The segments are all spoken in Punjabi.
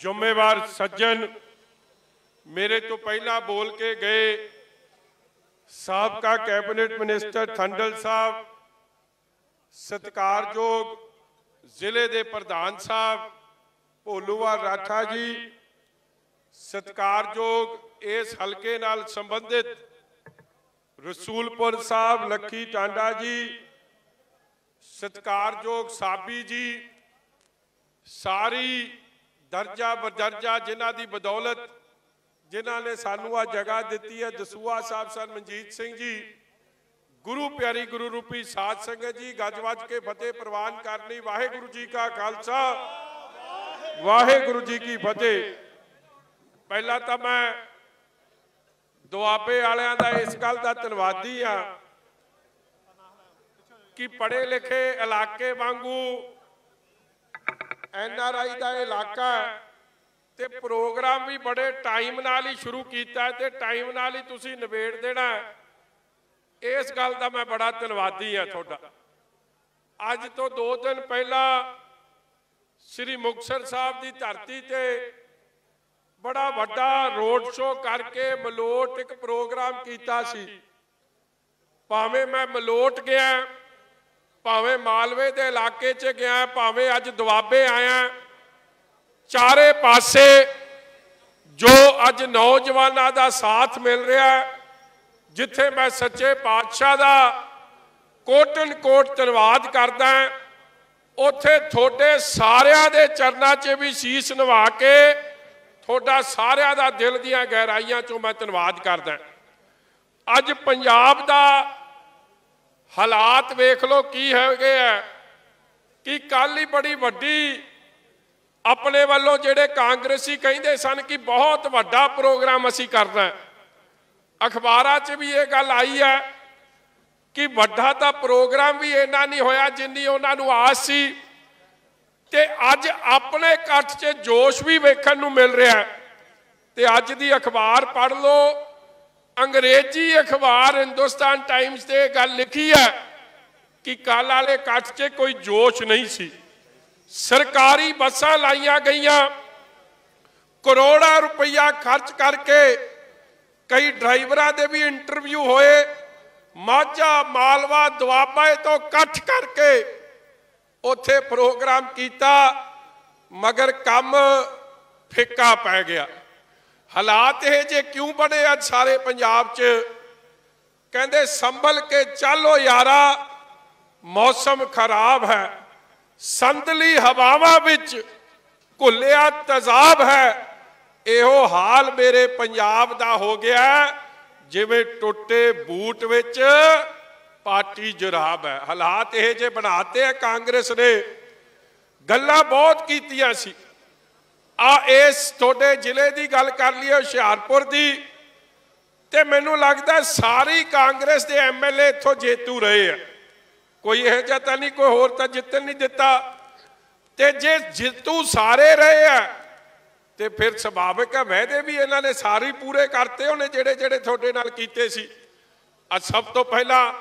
ਜ਼ਿੰਮੇਵਾਰ ਸੱਜਣ ਮੇਰੇ ਤੋਂ ਪਹਿਲਾਂ ਬੋਲ ਕੇ ਗਏ ਸਾਬਕਾ ਕੈਬਨਿਟ ਮਿਨਿਸਟਰ ਥੰਡਲ ਸਾਹਿਬ ਸਤਿਕਾਰਯੋਗ ਜ਼ਿਲ੍ਹੇ ਦੇ ਪ੍ਰਧਾਨ ਸਾਹਿਬ ਭੋਲੂਵਾਲ ਰਾਠਾ ਜੀ ਸਤਿਕਾਰਯੋਗ ਇਸ ਹਲਕੇ ਨਾਲ ਸੰਬੰਧਿਤ ਰਸੂਲਪੁਰ ਸਾਹਿਬ ਲੱਖੀ ਟਾਂਡਾ ਜੀ ਸਤਿਕਾਰਯੋਗ ਸਾਬੀ ਜੀ ਸਾਰੀ ਦਰਜਾ ਬਦਰਜਾ ਜਿਨ੍ਹਾਂ ਦੀ ਬਦੌਲਤ, ਜਿਨ੍ਹਾਂ ਨੇ ਸਾਨੂੰ ਆ ਜਗ੍ਹਾ ਦਿੱਤੀ ਹੈ। ਦਸੂਆ ਸਾਹਿਬ ਸਰ ਮਨਜੀਤ ਸਿੰਘ ਜੀ। ਗੁਰੂ ਪਿਆਰੀ ਗੁਰੂ ਰੂਪੀ ਸਾਧ ਸੰਗਤ ਜੀ, ਗੱਜ ਵੱਜ ਕੇ ਫਤਿਹ ਪ੍ਰਵਾਨ ਕਰਨੀ। ਵਾਹਿਗੁਰੂ ਜੀ ਕਾ ਖਾਲਸਾ। ਵਾਹਿਗੁਰੂ ਜੀ ਕੀ ਫਤਿਹ। ਪਹਿਲਾਂ ਤਾਂ ਮੈਂ ਦੁਆਬੇ ਵਾਲਿਆਂ ਦਾ ਇਸ ਗੱਲ ਦਾ ਧੰਨਵਾਦੀ ਆ ਕਿ ਪੜ੍ਹੇ ਲਿਖੇ ਇਲਾਕੇ ਵਾਂਗੂ ਐਨ ਆਰ ਆਈ ਦਾ ਇਲਾਕਾ ਤੇ ਪ੍ਰੋਗਰਾਮ ਵੀ ਬੜੇ ਟਾਈਮ ਨਾਲ ਹੀ ਸ਼ੁਰੂ ਕੀਤਾ ਤੇ ਟਾਈਮ ਨਾਲ ਹੀ ਤੁਸੀਂ ਨਿਬੇੜ ਦੇਣਾ ਇਸ ਗੱਲ ਦਾ ਮੈਂ ਬੜਾ ਧੰਨਵਾਦੀ ਆ ਤੁਹਾਡਾ। ਅੱਜ ਤੋਂ 2 ਦਿਨ ਪਹਿਲਾਂ ਸ੍ਰੀ ਮੁਕਤਸਰ ਸਾਹਿਬ ਦੀ ਧਰਤੀ ਤੇ ਬੜਾ ਵੱਡਾ ਰੋਡ ਸ਼ੋਅ ਕਰਕੇ ਮਲੋਟ ਇੱਕ ਪ੍ਰੋਗਰਾਮ ਕੀਤਾ ਸੀ। ਭਾਵੇਂ ਮੈਂ ਮਲੋਟ ਗਿਆ ਭਾਵੇਂ ਮਾਲਵੇ ਦੇ ਇਲਾਕੇ 'ਚ ਗਿਆ, ਭਾਵੇਂ ਅੱਜ ਦੁਆਬੇ ਆਇਆ, ਚਾਰੇ ਪਾਸੇ ਜੋ ਅੱਜ ਨੌਜਵਾਨਾਂ ਦਾ ਸਾਥ ਮਿਲ ਰਿਹਾ, ਜਿੱਥੇ ਮੈਂ ਸੱਚੇ ਪਾਤਸ਼ਾਹ ਦਾ ਕੋਟਨ ਕੋਟ ਧੰਨਵਾਦ ਕਰਦਾ ਹਾਂ ਉੱਥੇ ਤੁਹਾਡੇ ਸਾਰਿਆਂ ਦੇ ਚਰਨਾਂ 'ਚ ਵੀ ਸੀਸ ਨਿਵਾ ਕੇ ਤੁਹਾਡਾ ਸਾਰਿਆਂ ਦਾ ਦਿਲ ਦੀਆਂ ਗਹਿਰਾਈਆਂ 'ਚੋਂ ਮੈਂ ਧੰਨਵਾਦ ਕਰਦਾ। ਅੱਜ ਪੰਜਾਬ ਦਾ ਹਾਲਾਤ ਵੇਖ ਲਓ ਕੀ ਹੈਗੇ ਗਏ ਆ। ਕਿ ਕੱਲ ਹੀ ਬੜੀ ਵੱਡੀ ਆਪਣੇ ਵੱਲੋਂ ਜਿਹੜੇ ਕਾਂਗਰਸੀ ਕਹਿੰਦੇ ਸਨ ਕਿ ਬਹੁਤ ਵੱਡਾ ਪ੍ਰੋਗਰਾਮ ਅਸੀਂ ਕਰਨਾ ਅਖਬਾਰਾਂ 'ਚ ਵੀ ਇਹ ਗੱਲ ਆਈ ਹੈ ਕਿ ਵੱਡਾ ਤਾਂ ਪ੍ਰੋਗਰਾਮ ਵੀ ਇੰਨਾ ਨਹੀਂ ਹੋਇਆ ਜਿੰਨੀ ਉਹਨਾਂ ਨੂੰ ਆਸ ਸੀ। ਤੇ ਅੱਜ ਆਪਣੇ ਇਕੱਠ 'ਚ ਜੋਸ਼ ਵੀ ਵੇਖਣ ਨੂੰ ਮਿਲ ਰਿਹਾ ਹੈ। ਤੇ ਅੱਜ ਦੀ ਅਖਬਾਰ ਪੜ੍ਹ ਲਓ। ਅੰਗਰੇਜ਼ੀ ਅਖਬਾਰ ਹਿੰਦੁਸਤਾਨ ਟਾਈਮਸ ਤੇ ਗੱਲ ਲਿਖੀ ਹੈ ਕਿ ਕੱਲ ਵਾਲੇ ਇਕੱਠ 'ਚ ਕੋਈ ਜੋਸ਼ ਨਹੀਂ ਸੀ। ਸਰਕਾਰੀ ਬੱਸਾਂ ਲਾਈਆਂ ਗਈਆਂ। ਕਰੋੜਾਂ ਰੁਪਈਆ ਖਰਚ ਕਰਕੇ ਕਈ ਡਰਾਈਵਰਾਂ ਦੇ ਵੀ ਇੰਟਰਵਿਊ ਹੋਏ। ਮਾਝਾ ਮਾਲਵਾ ਦੁਆਬਾ ਤੋਂ ਇਕੱਠ ਕਰਕੇ ਉੱਥੇ ਪ੍ਰੋਗਰਾਮ ਕੀਤਾ, ਮਗਰ ਕੰਮ ਫਿੱਕਾ ਪੈ ਗਿਆ। ਹਾਲਾਤ ਇਹ ਜੇ ਕਿਉਂ ਬਣੇ ਅੱਜ ਸਾਰੇ ਪੰਜਾਬ 'ਚ? ਕਹਿੰਦੇ ਸੰਭਲ ਕੇ ਚੱਲੋ ਯਾਰਾ, ਮੌਸਮ ਖਰਾਬ ਹੈ। ਸੰਦਲੀ ਹਵਾਵਾਂ ਵਿੱਚ ਘੁੱਲਿਆ ਤਜ਼ਾਬ ਹੈ। ਇਹੋ ਹਾਲ ਮੇਰੇ ਪੰਜਾਬ ਦਾ ਹੋ ਗਿਆ ਜਿਵੇਂ ਟੁੱਟੇ ਬੂਟ ਵਿੱਚ ਪਾਰਟੀ ਜੁਰਾਬ ਹੈ। ਹਾਲਾਤ ਇਹ ਜੇ ਬਣਾਤੇ ਆ ਕਾਂਗਰਸ ਨੇ, ਗੱਲਾਂ ਬਹੁਤ ਕੀਤੀਆਂ ਸੀ। ਆ, ਇਸ ਤੁਹਾਡੇ ਜ਼ਿਲ੍ਹੇ ਦੀ ਗੱਲ ਕਰ ਲਈਏ, ਹੁਸ਼ਿਆਰਪੁਰ ਦੀ, ਤੇ ਮੈਨੂੰ ਲੱਗਦਾ ਸਾਰੀ ਕਾਂਗਰਸ ਦੇ ਐਮਐਲਏ ਇੱਥੋਂ ਜੇਤੂ ਰਹੇ ਆ। ਕੋਈ ਇਹ ਜਿਹਾ ਤਾਂ ਨਹੀਂ, ਕੋਈ ਹੋਰ ਤਾਂ ਜਿੱਤਣ ਨਹੀਂ ਦਿੱਤਾ। ਤੇ ਜੇ ਜੇਤੂ ਸਾਰੇ ਰਹੇ ਆ, ਤੇ ਫਿਰ ਸੁਭਾਵਿਕ ਹੈ ਵਾਅਦੇ ਵੀ ਇਹਨਾਂ ਨੇ ਸਾਰੇ ਪੂਰੇ ਕਰਤੇ ਉਹਨੇ ਜਿਹੜੇ ਜਿਹੜੇ ਤੁਹਾਡੇ ਨਾਲ ਕੀਤੇ ਸੀ। ਅੱਜ ਸਭ ਤੋਂ ਪਹਿਲਾਂ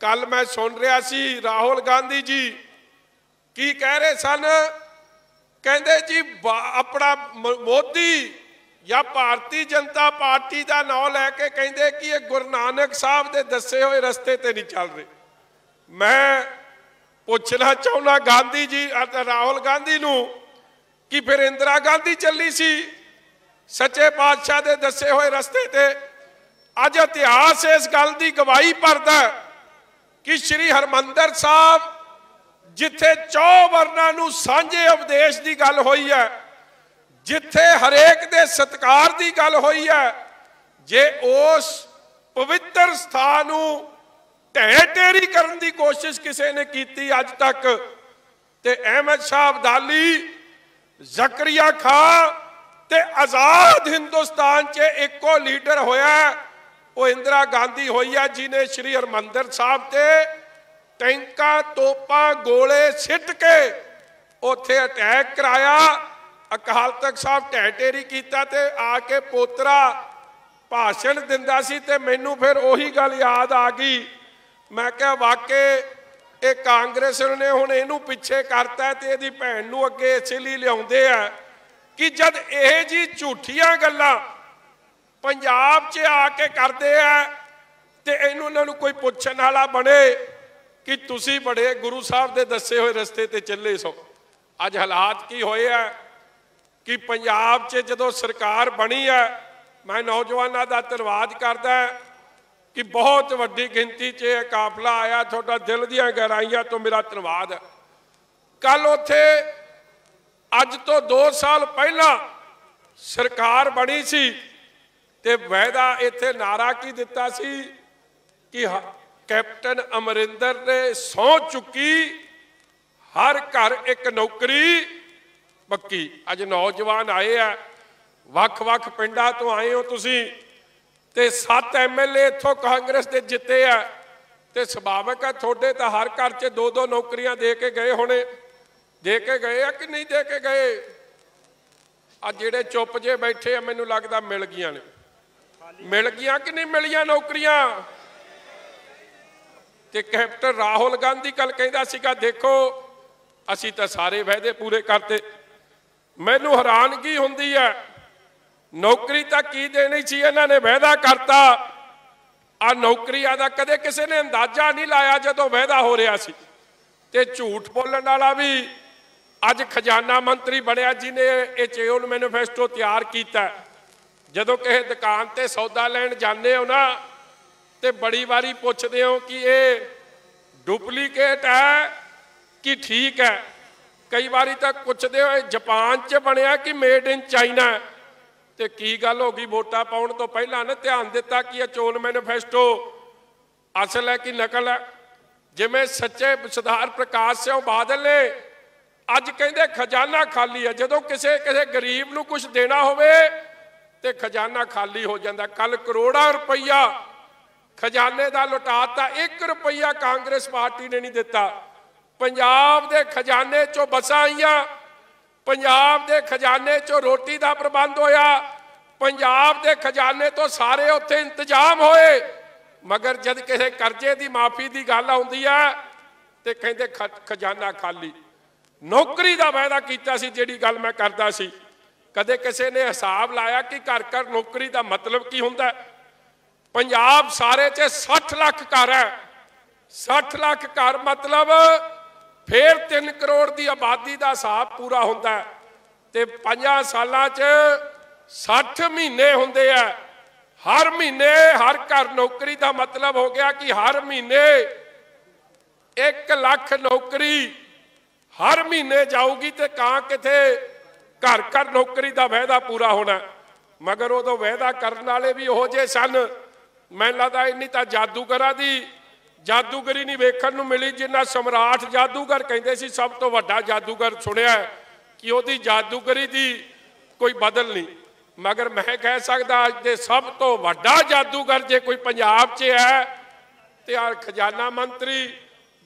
ਕੱਲ ਮੈਂ ਸੁਣ ਰਿਹਾ ਸੀ ਰਾਹੁਲ ਗਾਂਧੀ ਜੀ, ਕੀ ਕਹਿ ਰਹੇ ਸਨ? ਕਹਿੰਦੇ ਜੀ ਆਪਣਾ ਮੋਦੀ ਜਾਂ ਭਾਰਤੀ ਜਨਤਾ ਪਾਰਟੀ ਦਾ ਨਾਮ ਲੈ ਕੇ ਕਹਿੰਦੇ ਕਿ ਇਹ ਗੁਰੂ ਨਾਨਕ ਸਾਹਿਬ ਦੇ ਦੱਸੇ ਹੋਏ ਰਸਤੇ ਤੇ ਨਹੀਂ ਚੱਲ ਰਹੇ। ਮੈਂ ਪੁੱਛਣਾ ਚਾਹੁੰਦਾ ਗਾਂਧੀ ਜੀ ਰਾਹੁਲ ਗਾਂਧੀ ਨੂੰ ਕਿ ਫਿਰ ਇੰਦਰਾ ਗਾਂਧੀ ਚੱਲੀ ਸੀ ਸੱਚੇ ਪਾਤਸ਼ਾਹ ਦੇ ਦੱਸੇ ਹੋਏ ਰਸਤੇ ਤੇ। ਅੱਜ ਇਤਿਹਾਸ ਇਸ ਗੱਲ ਦੀ ਗਵਾਹੀ ਭਰਦਾ ਕਿ ਸ੍ਰੀ ਹਰਮੰਦਰ ਸਾਹਿਬ ਜਿੱਥੇ ਚੌ ਵਰਨਾਂ ਨੂੰ ਸਾਂਝੇ ਉਪਦੇਸ਼ ਦੀ ਗੱਲ ਹੋਈ ਹੈ, ਜਿੱਥੇ ਹਰੇਕ ਦੇ ਸਤਕਾਰ ਦੀ ਗੱਲ ਹੋਈ ਹੈ, ਜੇ ਉਸ ਪਵਿੱਤਰ ਸਥਾਨ ਨੂੰ ਢਹਿ ਢੇਰੀ ਕਰਨ ਦੀ ਕੋਸ਼ਿਸ਼ ਕਿਸੇ ਨੇ ਕੀਤੀ ਅੱਜ ਤੱਕ, ਤੇ ਅਹਿਮਦ ਸ਼ਾਹ ਅਬਦਾਲੀ, ਜ਼ਕਰੀਆ ਖਾਨ ਤੇ ਆਜ਼ਾਦ ਹਿੰਦੁਸਤਾਨ 'ਚ ਇੱਕੋ ਲੀਡਰ ਹੋਇਆ, ਉਹ ਇੰਦਰਾ ਗਾਂਧੀ ਹੋਈ ਹੈ ਜਿਨੇ ਸ਼੍ਰੀ ਹਰਮੰਦਰ ਸਾਹਿਬ ਤੇ ਟੈਂਕਾਂ ਤੋਪਾਂ ਗੋਲੇ ਸਿੱਟ ਕੇ ਉੱਥੇ ਅਟੈਕ ਕਰਾਇਆ। ਅਕਾਲ ਤਖਤ ਸਾਹਿਬ ਢਹਿ ਕੀਤਾ ਤੇ ਆ ਕੇ ਪੋਤਰਾ ਭਾਸ਼ਣ ਦਿੰਦਾ ਸੀ ਤੇ ਮੈਨੂੰ ਫਿਰ ਉਹੀ ਗੱਲ ਯਾਦ ਆ ਗਈ। ਮੈਂ ਕਿਹਾ ਵਾਕਈ ਇਹ ਕਾਂਗਰਸ ਨੇ ਹੁਣ ਇਹਨੂੰ ਪਿੱਛੇ ਕਰਤਾ ਤੇ ਇਹਦੀ ਭੈਣ ਨੂੰ ਅੱਗੇ ਇਸੇ ਲਈ ਲਿਆਉਂਦੇ ਆ ਕਿ ਜਦ ਇਹ ਜੀ ਝੂਠੀਆਂ ਗੱਲਾਂ ਪੰਜਾਬ 'ਚ ਆ ਕੇ ਕਰਦੇ ਆ ਤੇ ਇਹਨੂੰ ਇਹਨਾਂ ਨੂੰ ਕੋਈ ਪੁੱਛਣ ਵਾਲਾ ਬਣੇ ਕਿ ਤੁਸੀਂ ਬੜੇ ਗੁਰੂ ਸਾਹਿਬ ਦੇ ਦੱਸੇ ਹੋਏ ਰਸਤੇ ਤੇ ਚੱਲੇ ਸੋ। ਅੱਜ ਹਾਲਾਤ ਕੀ ਹੋਏ ਆ? ਕਿ ਪੰਜਾਬ 'ਚ ਜਦੋਂ ਸਰਕਾਰ ਬਣੀ ਹੈ ਮੈਂ ਨੌਜਵਾਨਾਂ ਦਾ ਧੰਨਵਾਦ ਕਰਦਾ ਕਿ ਬਹੁਤ ਵੱਡੀ ਗਿਣਤੀ 'ਚ ਇਹ ਕਾਫਲਾ ਆਇਆ। ਤੁਹਾਡਾ ਦਿਲ ਦੀਆਂ ਗਹਿਰਾਈਆਂ ਤੋਂ ਮੇਰਾ ਧੰਨਵਾਦ। ਹੈ ਕੱਲ ਉੱਥੇ ਅੱਜ ਤੋਂ 2 ਸਾਲ ਪਹਿਲਾਂ ਸਰਕਾਰ ਬਣੀ ਸੀ ਤੇ ਵਾਅਦਾ ਇੱਥੇ ਨਾਰਾ ਕੀ ਦਿੱਤਾ ਸੀ ਕਿ ਹ- ਕੈਪਟਨ ਅਮਰਿੰਦਰ ਨੇ ਸੌ ਚੁੱਕੀ, ਹਰ ਘਰ ਇੱਕ ਨੌਕਰੀ ਪੱਕੀ। ਅੱਜ ਨੌਜਵਾਨ ਆਏ ਆ, ਵੱਖ-ਵੱਖ ਪਿੰਡਾਂ ਤੋਂ ਆਏ ਹੋ ਤੁਸੀਂ, ਤੇ 7 ਐਮਐਲਏ ਇੱਥੋਂ ਕਾਂਗਰਸ ਦੇ ਜਿੱਤੇ ਆ, ਤੇ ਸੁਭਾਵਕ ਆ ਤੁਹਾਡੇ ਤਾਂ ਹਰ ਘਰ 'ਚ ਦੋ ਦੋ ਨੌਕਰੀਆਂ ਦੇ ਕੇ ਗਏ ਹੋਣੇ। ਦੇ ਕੇ ਗਏ ਆ ਕਿ ਨਹੀਂ ਦੇ ਕੇ ਗਏ? ਆ ਜਿਹੜੇ ਚੁੱਪ ਜੇ ਬੈਠੇ ਆ, ਮੈਨੂੰ ਲੱਗਦਾ ਮਿਲ ਗਈਆਂ ਨੇ। ਮਿਲ ਗਈਆਂ ਕਿ ਨਹੀਂ ਮਿਲੀਆਂ ਨੌਕਰੀਆਂ? ਤੇ ਕੈਪਟਨ ਰਾਹੁਲ ਗਾਂਧੀ ਕੱਲ ਕਹਿੰਦਾ ਸੀਗਾ, ਦੇਖੋ, ਅਸੀਂ ਤਾਂ ਸਾਰੇ ਵਾਅਦੇ ਪੂਰੇ ਕਰਤੇ। ਮੈਨੂੰ ਹੈਰਾਨਗੀ ਹੁੰਦੀ ਹੈ, ਨੌਕਰੀ ਤਾਂ ਕੀ ਦੇਣੀ ਸੀ ਇਹਨਾਂ ਨੇ ਵਾਅਦਾ ਕਰਤਾ। ਆ ਨੌਕਰੀਆਂ ਦਾ ਕਦੇ ਕਿਸੇ ਨੇ ਅੰਦਾਜ਼ਾ ਨਹੀਂ ਲਾਇਆ ਜਦੋਂ ਵਾਅਦਾ ਹੋ ਰਿਹਾ ਸੀ। ਤੇ ਝੂਠ ਬੋਲਣ ਵਾਲਾ ਵੀ ਅੱਜ ਖਜ਼ਾਨਾ ਮੰਤਰੀ ਬਣਿਆ ਜਿਹਨੇ ਇਹ ਚੇਓਨ ਮੈਨੀਫੈਸਟੋ ਤਿਆਰ ਕੀਤਾ। ਜਦੋਂ ਕਿਸੇ ਦੁਕਾਨ ਤੇ ਸੌਦਾ ਲੈਣ ਜਾਂਦੇ ਹੋ ਨਾ ਤੇ ਬੜੀ ਵਾਰੀ ਪੁੱਛਦੇ ਹੋ ਕਿ ਇਹ ਡੁਪਲੀਕੇਟ ਹੈ ਕਿ ਠੀਕ ਹੈ? ਕਈ ਵਾਰੀ ਤਾਂ ਪੁੱਛਦੇ ਹੋ, ਇਹ ਜਾਪਾਨ 'ਚ ਬਣਿਆ ਕਿ ਮੇਡ ਇਨ ਚਾਈਨਾ ਹੈ? ਤੇ ਕੀ ਗੱਲ ਹੋ ਗਈ? ਵੋਟਾਂ ਪਾਉਣ ਤੋਂ ਪਹਿਲਾਂ ਨਾ ਧਿਆਨ ਦਿੱਤਾ ਕਿ ਇਹ ਚੋਣ ਮੈਨੀਫੈਸਟੋ ਅਸਲ ਹੈ ਕਿ ਨਕਲ ਹੈ? ਜਿਵੇਂ ਸੱਚੇ ਸਰਦਾਰ ਪ੍ਰਕਾਸ਼ ਸਿੰਘ ਬਾਦਲ ਨੇ ਅੱਜ ਕਹਿੰਦੇ ਖਜ਼ਾਨਾ ਖਾਲੀ ਹੈ। ਜਦੋਂ ਕਿਸੇ ਕਿਸੇ ਗਰੀਬ ਨੂੰ ਕੁਝ ਦੇਣਾ ਹੋਵੇ ਤੇ ਖਜ਼ਾਨਾ ਖਾਲੀ ਹੋ ਜਾਂਦਾ। ਕੱਲ ਕਰੋੜਾਂ ਰੁਪਈਆ ਖਜ਼ਾਨੇ ਦਾ ਲੁਟਾਤਾ 1 ਰੁਪਈਆ ਕਾਂਗਰਸ ਪਾਰਟੀ ਨੇ ਨਹੀਂ ਦਿੱਤਾ। ਪੰਜਾਬ ਦੇ ਖਜ਼ਾਨੇ ਚੋਂ ਬਸਾਂ ਆਈਆਂ, ਪੰਜਾਬ ਦੇ ਖਜ਼ਾਨੇ ਚੋਂ ਰੋਟੀ ਦਾ ਪ੍ਰਬੰਧ ਹੋਇਆ, ਪੰਜਾਬ ਦੇ ਖਜ਼ਾਨੇ ਤੋਂ ਸਾਰੇ ਉੱਥੇ ਇੰਤਜ਼ਾਮ ਹੋਏ। ਮਗਰ ਜਦ ਕਿਸੇ ਕਰਜ਼ੇ ਦੀ ਮਾਫੀ ਦੀ ਗੱਲ ਆਉਂਦੀ ਆ, ਤੇ ਕਹਿੰਦੇ ਖ- ਖਜ਼ਾਨਾ ਖਾਲੀ। ਨੌਕਰੀ ਦਾ ਵਾਅਦਾ ਕੀਤਾ ਸੀ, ਜਿਹੜੀ ਗੱਲ ਮੈਂ ਕਰਦਾ ਸੀ। ਕਦੇ ਕਿਸੇ ਨੇ ਹਿਸਾਬ ਲਾਇਆ ਕਿ ਘਰ ਘਰ ਨੌਕਰੀ ਦਾ ਮਤਲਬ ਕੀ ਹੁੰਦਾ? ਹੈ? ਪੰਜਾਬ ਸਾਰੇ 'ਚ 60 ਲੱਖ ਘਰ ਹੈ। 60 ਲੱਖ ਘਰ ਮਤਲਬ ਫੇਰ 3 ਕਰੋੜ ਦੀ ਆਬਾਦੀ ਦਾ ਹਿਸਾਬ ਪੂਰਾ ਹੁੰਦਾ ਤੇ 5 ਸਾਲਾਂ 'ਚ 60 ਮਹੀਨੇ ਹੁੰਦੇ ਆ। ਹਰ ਮਹੀਨੇ ਹਰ ਘਰ ਨੌਕਰੀ ਦਾ ਮਤਲਬ ਹੋ ਗਿਆ ਕਿ ਹਰ ਮਹੀਨੇ 1 ਲੱਖ ਨੌਕਰੀ ਹਰ ਮਹੀਨੇ ਜਾਊਗੀ ਤੇ ਕਾਂ ਕਿਥੇ ਘਰ ਘਰ ਨੌਕਰੀ ਦਾ ਵਾਅਦਾ ਪੂਰਾ ਹੋਣਾ। ਮਗਰ ਉਦੋਂ ਵਾਅਦਾ ਕਰਨ ਵਾਲੇ ਵੀ ਉਹੋ ਜਿਹੇ ਸਨ ਮੈਨੂੰ ਲੱਗਦਾ ਇੰਨੀ ਤਾਂ ਜਾਦੂਗਰਾਂ ਦੀ ਜਾਦੂਗਰੀ ਨਹੀਂ ਵੇਖਣ ਨੂੰ ਮਿਲੀ, ਜਿੰਨਾ ਸਮਰਾਟ ਜਾਦੂਗਰ ਕਹਿੰਦੇ ਸੀ, ਸਭ ਤੋਂ ਵੱਡਾ ਜਾਦੂਗਰ ਸੁਣਿਆ ਕਿ ਉਹਦੀ ਜਾਦੂਗਰੀ ਦੀ ਕੋਈ ਬਦਲ ਨਹੀਂ। ਮਗਰ ਮੈਂ ਕਹਿ ਸਕਦਾ ਅੱਜ ਦੇ ਸਭ ਤੋਂ ਵੱਡਾ ਜਾਦੂਗਰ ਜੇ ਕੋਈ ਪੰਜਾਬ 'ਚ ਹੈ, ਤੇ ਆ ਖਜ਼ਾਨਾ ਮੰਤਰੀ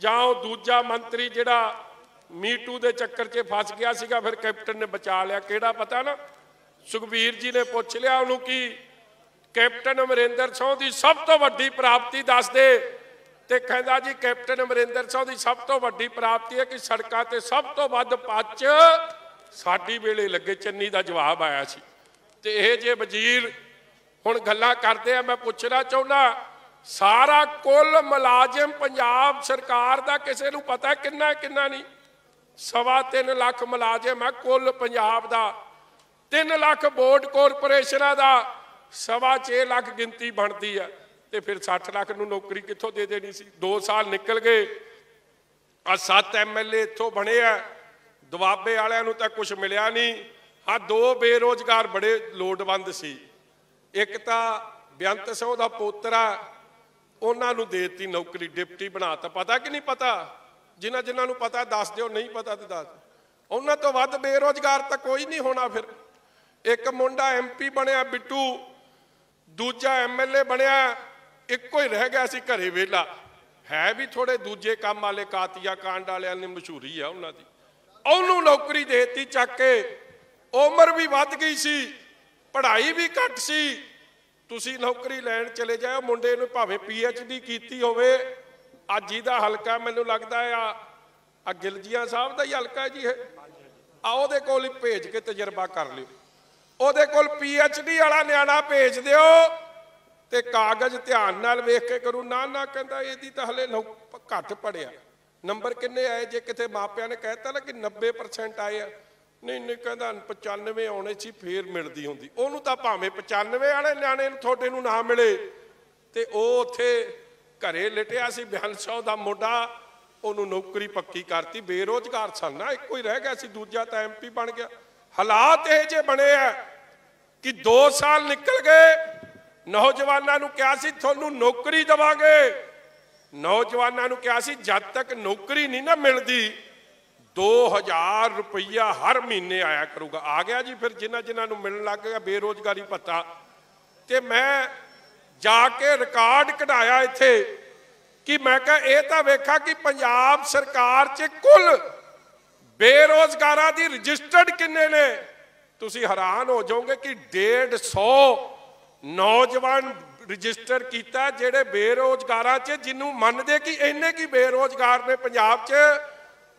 ਜਾਂ ਉਹ ਦੂਜਾ ਮੰਤਰੀ ਜਿਹੜਾ ਮੀਟੂ ਦੇ ਚੱਕਰ 'ਚ ਫਸ ਗਿਆ ਸੀਗਾ, ਫਿਰ ਕੈਪਟਨ ਨੇ ਬਚਾ ਲਿਆ। ਕਿਹੜਾ ਪਤਾ ਨਾ? ਸੁਖਬੀਰ ਜੀ ਨੇ ਪੁੱਛ ਲਿਆ ਉਹਨੂੰ ਕਿ ਕੈਪਟਨ ਅਮਰਿੰਦਰ ਸਿੰਘ ਦੀ ਸਭ ਤੋਂ ਵੱਡੀ ਪ੍ਰਾਪਤੀ ਦੱਸਦੇ ਤੇ ਕਹਿੰਦਾ ਜੀ, ਕੈਪਟਨ ਅਮਰਿੰਦਰ ਸਿੰਘ ਦੀ ਸਭ ਤੋਂ ਵੱਡੀ ਪ੍ਰਾਪਤੀ ਹੈ ਕਿ ਸੜਕਾਂ ਤੇ ਸਭ ਤੋਂ ਵੱਧ ਪੱਚ ਸਾਡੀ ਵੇਲੇ ਲੱਗੇ ਚੰਨੀ ਦਾ ਜਵਾਬ ਆਇਆ ਸੀ। ਤੇ ਇਹ ਜੇ ਵਜ਼ੀਰ ਹੁਣ ਗੱਲਾਂ ਕਰਦੇ ਆ, ਮੈਂ ਪੁੱਛਣਾ ਚਾਹੁੰਦਾ, ਸਾਰਾ ਕੁੱਲ ਮੁਲਾਜ਼ਮ ਪੰਜਾਬ ਸਰਕਾਰ ਦਾ ਕਿਸੇ ਨੂੰ ਪਤਾ ਕਿੰਨਾ ਕਿੰਨਾ ਨਹੀਂ? ਸਵਾ ਤਿੰਨ ਲੱਖ ਮੁਲਾਜ਼ਮ ਹੈ ਕੁੱਲ ਪੰਜਾਬ ਦਾ। 3 ਲੱਖ ਬੋਰਡ ਕਾਰਪੋਰੇਸ਼ਨਾਂ ਦਾ। ਸਵਾ 6 ਲੱਖ ਗਿਣਤੀ ਬਣਦੀ ਹੈ ਤੇ ਫਿਰ 60 ਲੱਖ ਨੂੰ ਨੌਕਰੀ ਕਿੱਥੋਂ ਦੇ ਦੇਣੀ ਸੀ? 2 ਸਾਲ ਨਿਕਲ ਗਏ। ਆ 7 ਐਮਐਲਏ ਇੱਥੋਂ ਬਣੇ ਆ। ਦੁਆਬੇ ਵਾਲਿਆਂ ਨੂੰ ਤਾਂ ਕੁਝ ਮਿਲਿਆ ਨਹੀਂ। ਆ ਦੋ ਬੇਰੋਜ਼ਗਾਰ ਬੜੇ ਲੋੜਵੰਦ ਸੀ। ਇੱਕ ਤਾਂ ਬੇਅੰਤ ਸਿੰਘ ਦਾ ਪੋਤਰਾ ਉਹਨਾਂ ਨੂੰ ਦੇਤੀ ਨੌਕਰੀ, ਡਿਪਟੀ ਬਣਾਤਾ ਪਤਾ ਕਿ ਨਹੀਂ ਪਤਾ? ਜਿਨ੍ਹਾਂ ਜਿਨ੍ਹਾਂ ਨੂੰ ਪਤਾ, ਦੱਸ ਦਿਓ, ਨਹੀਂ ਪਤਾ ਤੇ ਦੱਸ ਉਹਨਾਂ ਤੋਂ ਵੱਧ ਬੇਰੋਜ਼ਗਾਰ ਤਾਂ ਕੋਈ ਨਹੀਂ ਹੋਣਾ ਫਿਰ। ਇੱਕ ਮੁੰਡਾ ਐਮਪੀ ਬਣਿਆ ਬਿੱਟੂ ਦੂਜਾ ਐਮਐਲਏ ਬਣਿਆ, ਇੱਕੋ ਹੀ ਰਹਿ ਗਿਆ ਸੀ ਘਰੇ ਵੇਲਾ ਹੈ ਵੀ ਥੋੜੇ ਦੂਜੇ ਕੰਮ ਵਾਲੇ, ਕਾਤੀਆ ਕਾਂਡ ਵਾਲਿਆਂ ਨੇ ਮਸ਼ਹੂਰੀ ਆ ਉਹਨਾਂ ਦੀ। ਉਹਨੂੰ ਨੌਕਰੀ ਦੇਤੀ ਚੱਕ ਕੇ। ਉਮਰ ਵੀ ਵੱਧ ਗਈ ਸੀ, ਪੜ੍ਹਾਈ ਵੀ ਘੱਟ ਸੀ। ਤੁਸੀਂ ਨੌਕਰੀ ਲੈਣ ਚਲੇ ਜਾਓ, ਮੁੰਡੇ ਨੂੰ ਭਾਵੇਂ ਡੀ ਕੀਤੀ ਹੋਵੇ। ਅੱਜ ਇਹਦਾ ਹਲਕਾ ਮੈਨੂੰ ਲੱਗਦਾ ਆ ਆ ਗਿਲਜੀਆਂ ਸਾਹਿਬ ਦਾ ਹੀ ਹਲਕਾ ਜੀ ਇਹ। ਆ ਉਹਦੇ ਕੋਲ ਹੀ ਭੇਜ ਕੇ ਤਜਰਬਾ ਕਰ ਲਿਓ। ਉਹਦੇ ਕੋਲ ਪੀ ਐਚ ਡੀ ਵਾਲਾ ਨਿਆਣਾ ਭੇਜ ਦਿਓ ਤੇ ਕਾਗਜ਼ ਧਿਆਨ ਨਾਲ ਵੇਖ ਕੇ ਕਰੂ। ਨਾ ਨਾ ਕਹਿੰਦਾ ਇਹਦੀ ਤਾਂ ਹਲੇ ਘੱਟ ਪੜਿਆ ਨੰਬਰ ਕਿੰਨੇ ਆਏ? ਜੇ ਕਿਤੇ ਮਾਪਿਆਂ ਨੇ ਕਹਿਤਾ ਨਾ ਕਿ 90% ਆਏ ਆ। ਨਹੀਂ ਨਹੀਂ ਕਹਿੰਦਾ 95 ਆਉਣੇ ਸੀ, ਫੇਰ ਮਿਲਦੀ ਹੁੰਦੀ। ਉਹਨੂੰ ਤਾਂ ਭਾਵੇਂ 95 ਵਾਲੇ ਨਿਆਣੇ ਨੂੰ ਤੁਹਾਡੇ ਨੂੰ ਨਾ ਮਿਲੇ। ਤੇ ਉਹ ਉੱਥੇ ਘਰੇ ਲਿਟਿਆ ਸੀ ਬਿਆਨਸ਼ਾਹ ਦਾ ਮੁੰਡਾ ਉਹਨੂੰ ਨੌਕਰੀ ਪੱਕੀ ਕਰਤੀ। ਬੇਰੋਜ਼ਗਾਰ ਸਨ ਨਾ ਇੱਕੋ ਹੀ ਰਹਿ ਗਿਆ ਸੀ। ਦੂਜਾ ਤਾਂ ਐਮਪੀ ਬਣ ਗਿਆ। ਹਾਲਾਤ ਇਹ ਜੇ ਬਣੇ ਆ ਕਿ 2 ਸਾਲ ਨਿਕਲ ਗਏ, ਨੌਜਵਾਨਾਂ ਨੂੰ ਕਿਹਾ ਸੀ, ਤੁਹਾਨੂੰ ਨੌਕਰੀ ਦਵਾਂਗੇ। ਨੌਜਵਾਨਾਂ ਨੂੰ ਕਿਹਾ ਸੀ, ਜਦ ਤੱਕ ਨੌਕਰੀ ਨਹੀਂ ਨਾ ਮਿਲਦੀ 2000 ਰੁਪਈਆ ਹਰ ਮਹੀਨੇ ਆਇਆ ਕਰੂਗਾ। ਆ ਗਿਆ ਜੀ ਫਿਰ ਜਿਨ੍ਹਾਂ ਜਿਨ੍ਹਾਂ ਨੂੰ ਮਿਲਣ ਲੱਗ ਗਿਆ, ਬੇਰੋਜ਼ਗਾਰੀ ਭੱਤਾ। ਤੇ ਮੈਂ ਜਾ ਕੇ ਰਿਕਾਰਡ ਕਢਾਇਆ ਇੱਥੇ ਕਿ ਮੈਂ ਕਿਹਾ, ਇਹ ਤਾਂ ਵੇਖਾ ਕਿ ਪੰਜਾਬ ਸਰਕਾਰ 'ਚ ਕੁੱਲ ਬੇਰੋਜ਼ਗਾਰਾਂ ਦੀ ਰਜਿਸਟਰਡ ਕਿੰਨੇ ਨੇ? ਤੁਸੀਂ ਹੈਰਾਨ ਹੋ ਜਾਓਗੇ ਕਿ 150 ਨੌਜਵਾਨ ਰਜਿਸਟਰ ਕੀਤਾ ਜਿਹੜੇ ਬੇਰੋਜ਼ਗਾਰਾਂ 'ਚ, ਜਿਹਨੂੰ ਮੰਨਦੇ ਕਿ ਇੰਨੇ ਕੀ ਬੇਰੋਜ਼ਗਾਰ ਨੇ ਪੰਜਾਬ 'ਚ,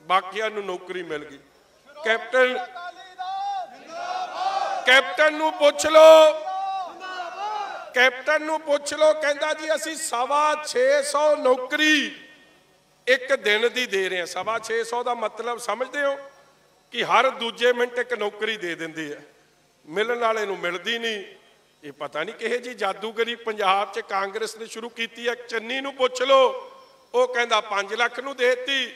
ਬਾਕੀਆਂ ਨੂੰ ਨੌਕਰੀ ਮਿਲ ਗਈ। ਕੈਪਟਨ ਕੈਪਟਨ ਨੂੰ ਪੁੱਛ ਲਓ। ਕੈਪਟਨ ਨੂੰ ਪੁੱਛ ਲਓ, ਕਹਿੰਦਾ ਜੀ, ਅਸੀਂ ਸਵਾ 600 ਨੌਕਰੀ ਇੱਕ ਦਿਨ ਦੀ ਦੇ ਰਹੇ ਹਾਂ। ਸਵਾ 600 ਦਾ ਮਤਲਬ ਸਮਝਦੇ ਹੋ? ਕਿ ਹਰ ਦੂਜੇ ਮਿੰਟ ਇੱਕ ਨੌਕਰੀ ਦੇ ਦਿੰਦੇ ਹੈ ਮਿਲਣ ਵਾਲੇ ਨੂੰ ਮਿਲਦੀ ਨਹੀਂ। ਇਹ ਪਤਾ ਨਹੀਂ ਕਿਹੇ ਜੀ ਜਾਦੂਗਰੀ ਪੰਜਾਬ 'ਚ ਕਾਂਗਰਸ ਨੇ ਸ਼ੁਰੂ ਕੀਤੀ ਹੈ ਚੰਨੀ ਨੂੰ ਪੁੱਛ ਲਓ, ਉਹ ਕਹਿੰਦਾ 5 ਲੱਖ ਨੂੰ ਦੇਤੀ।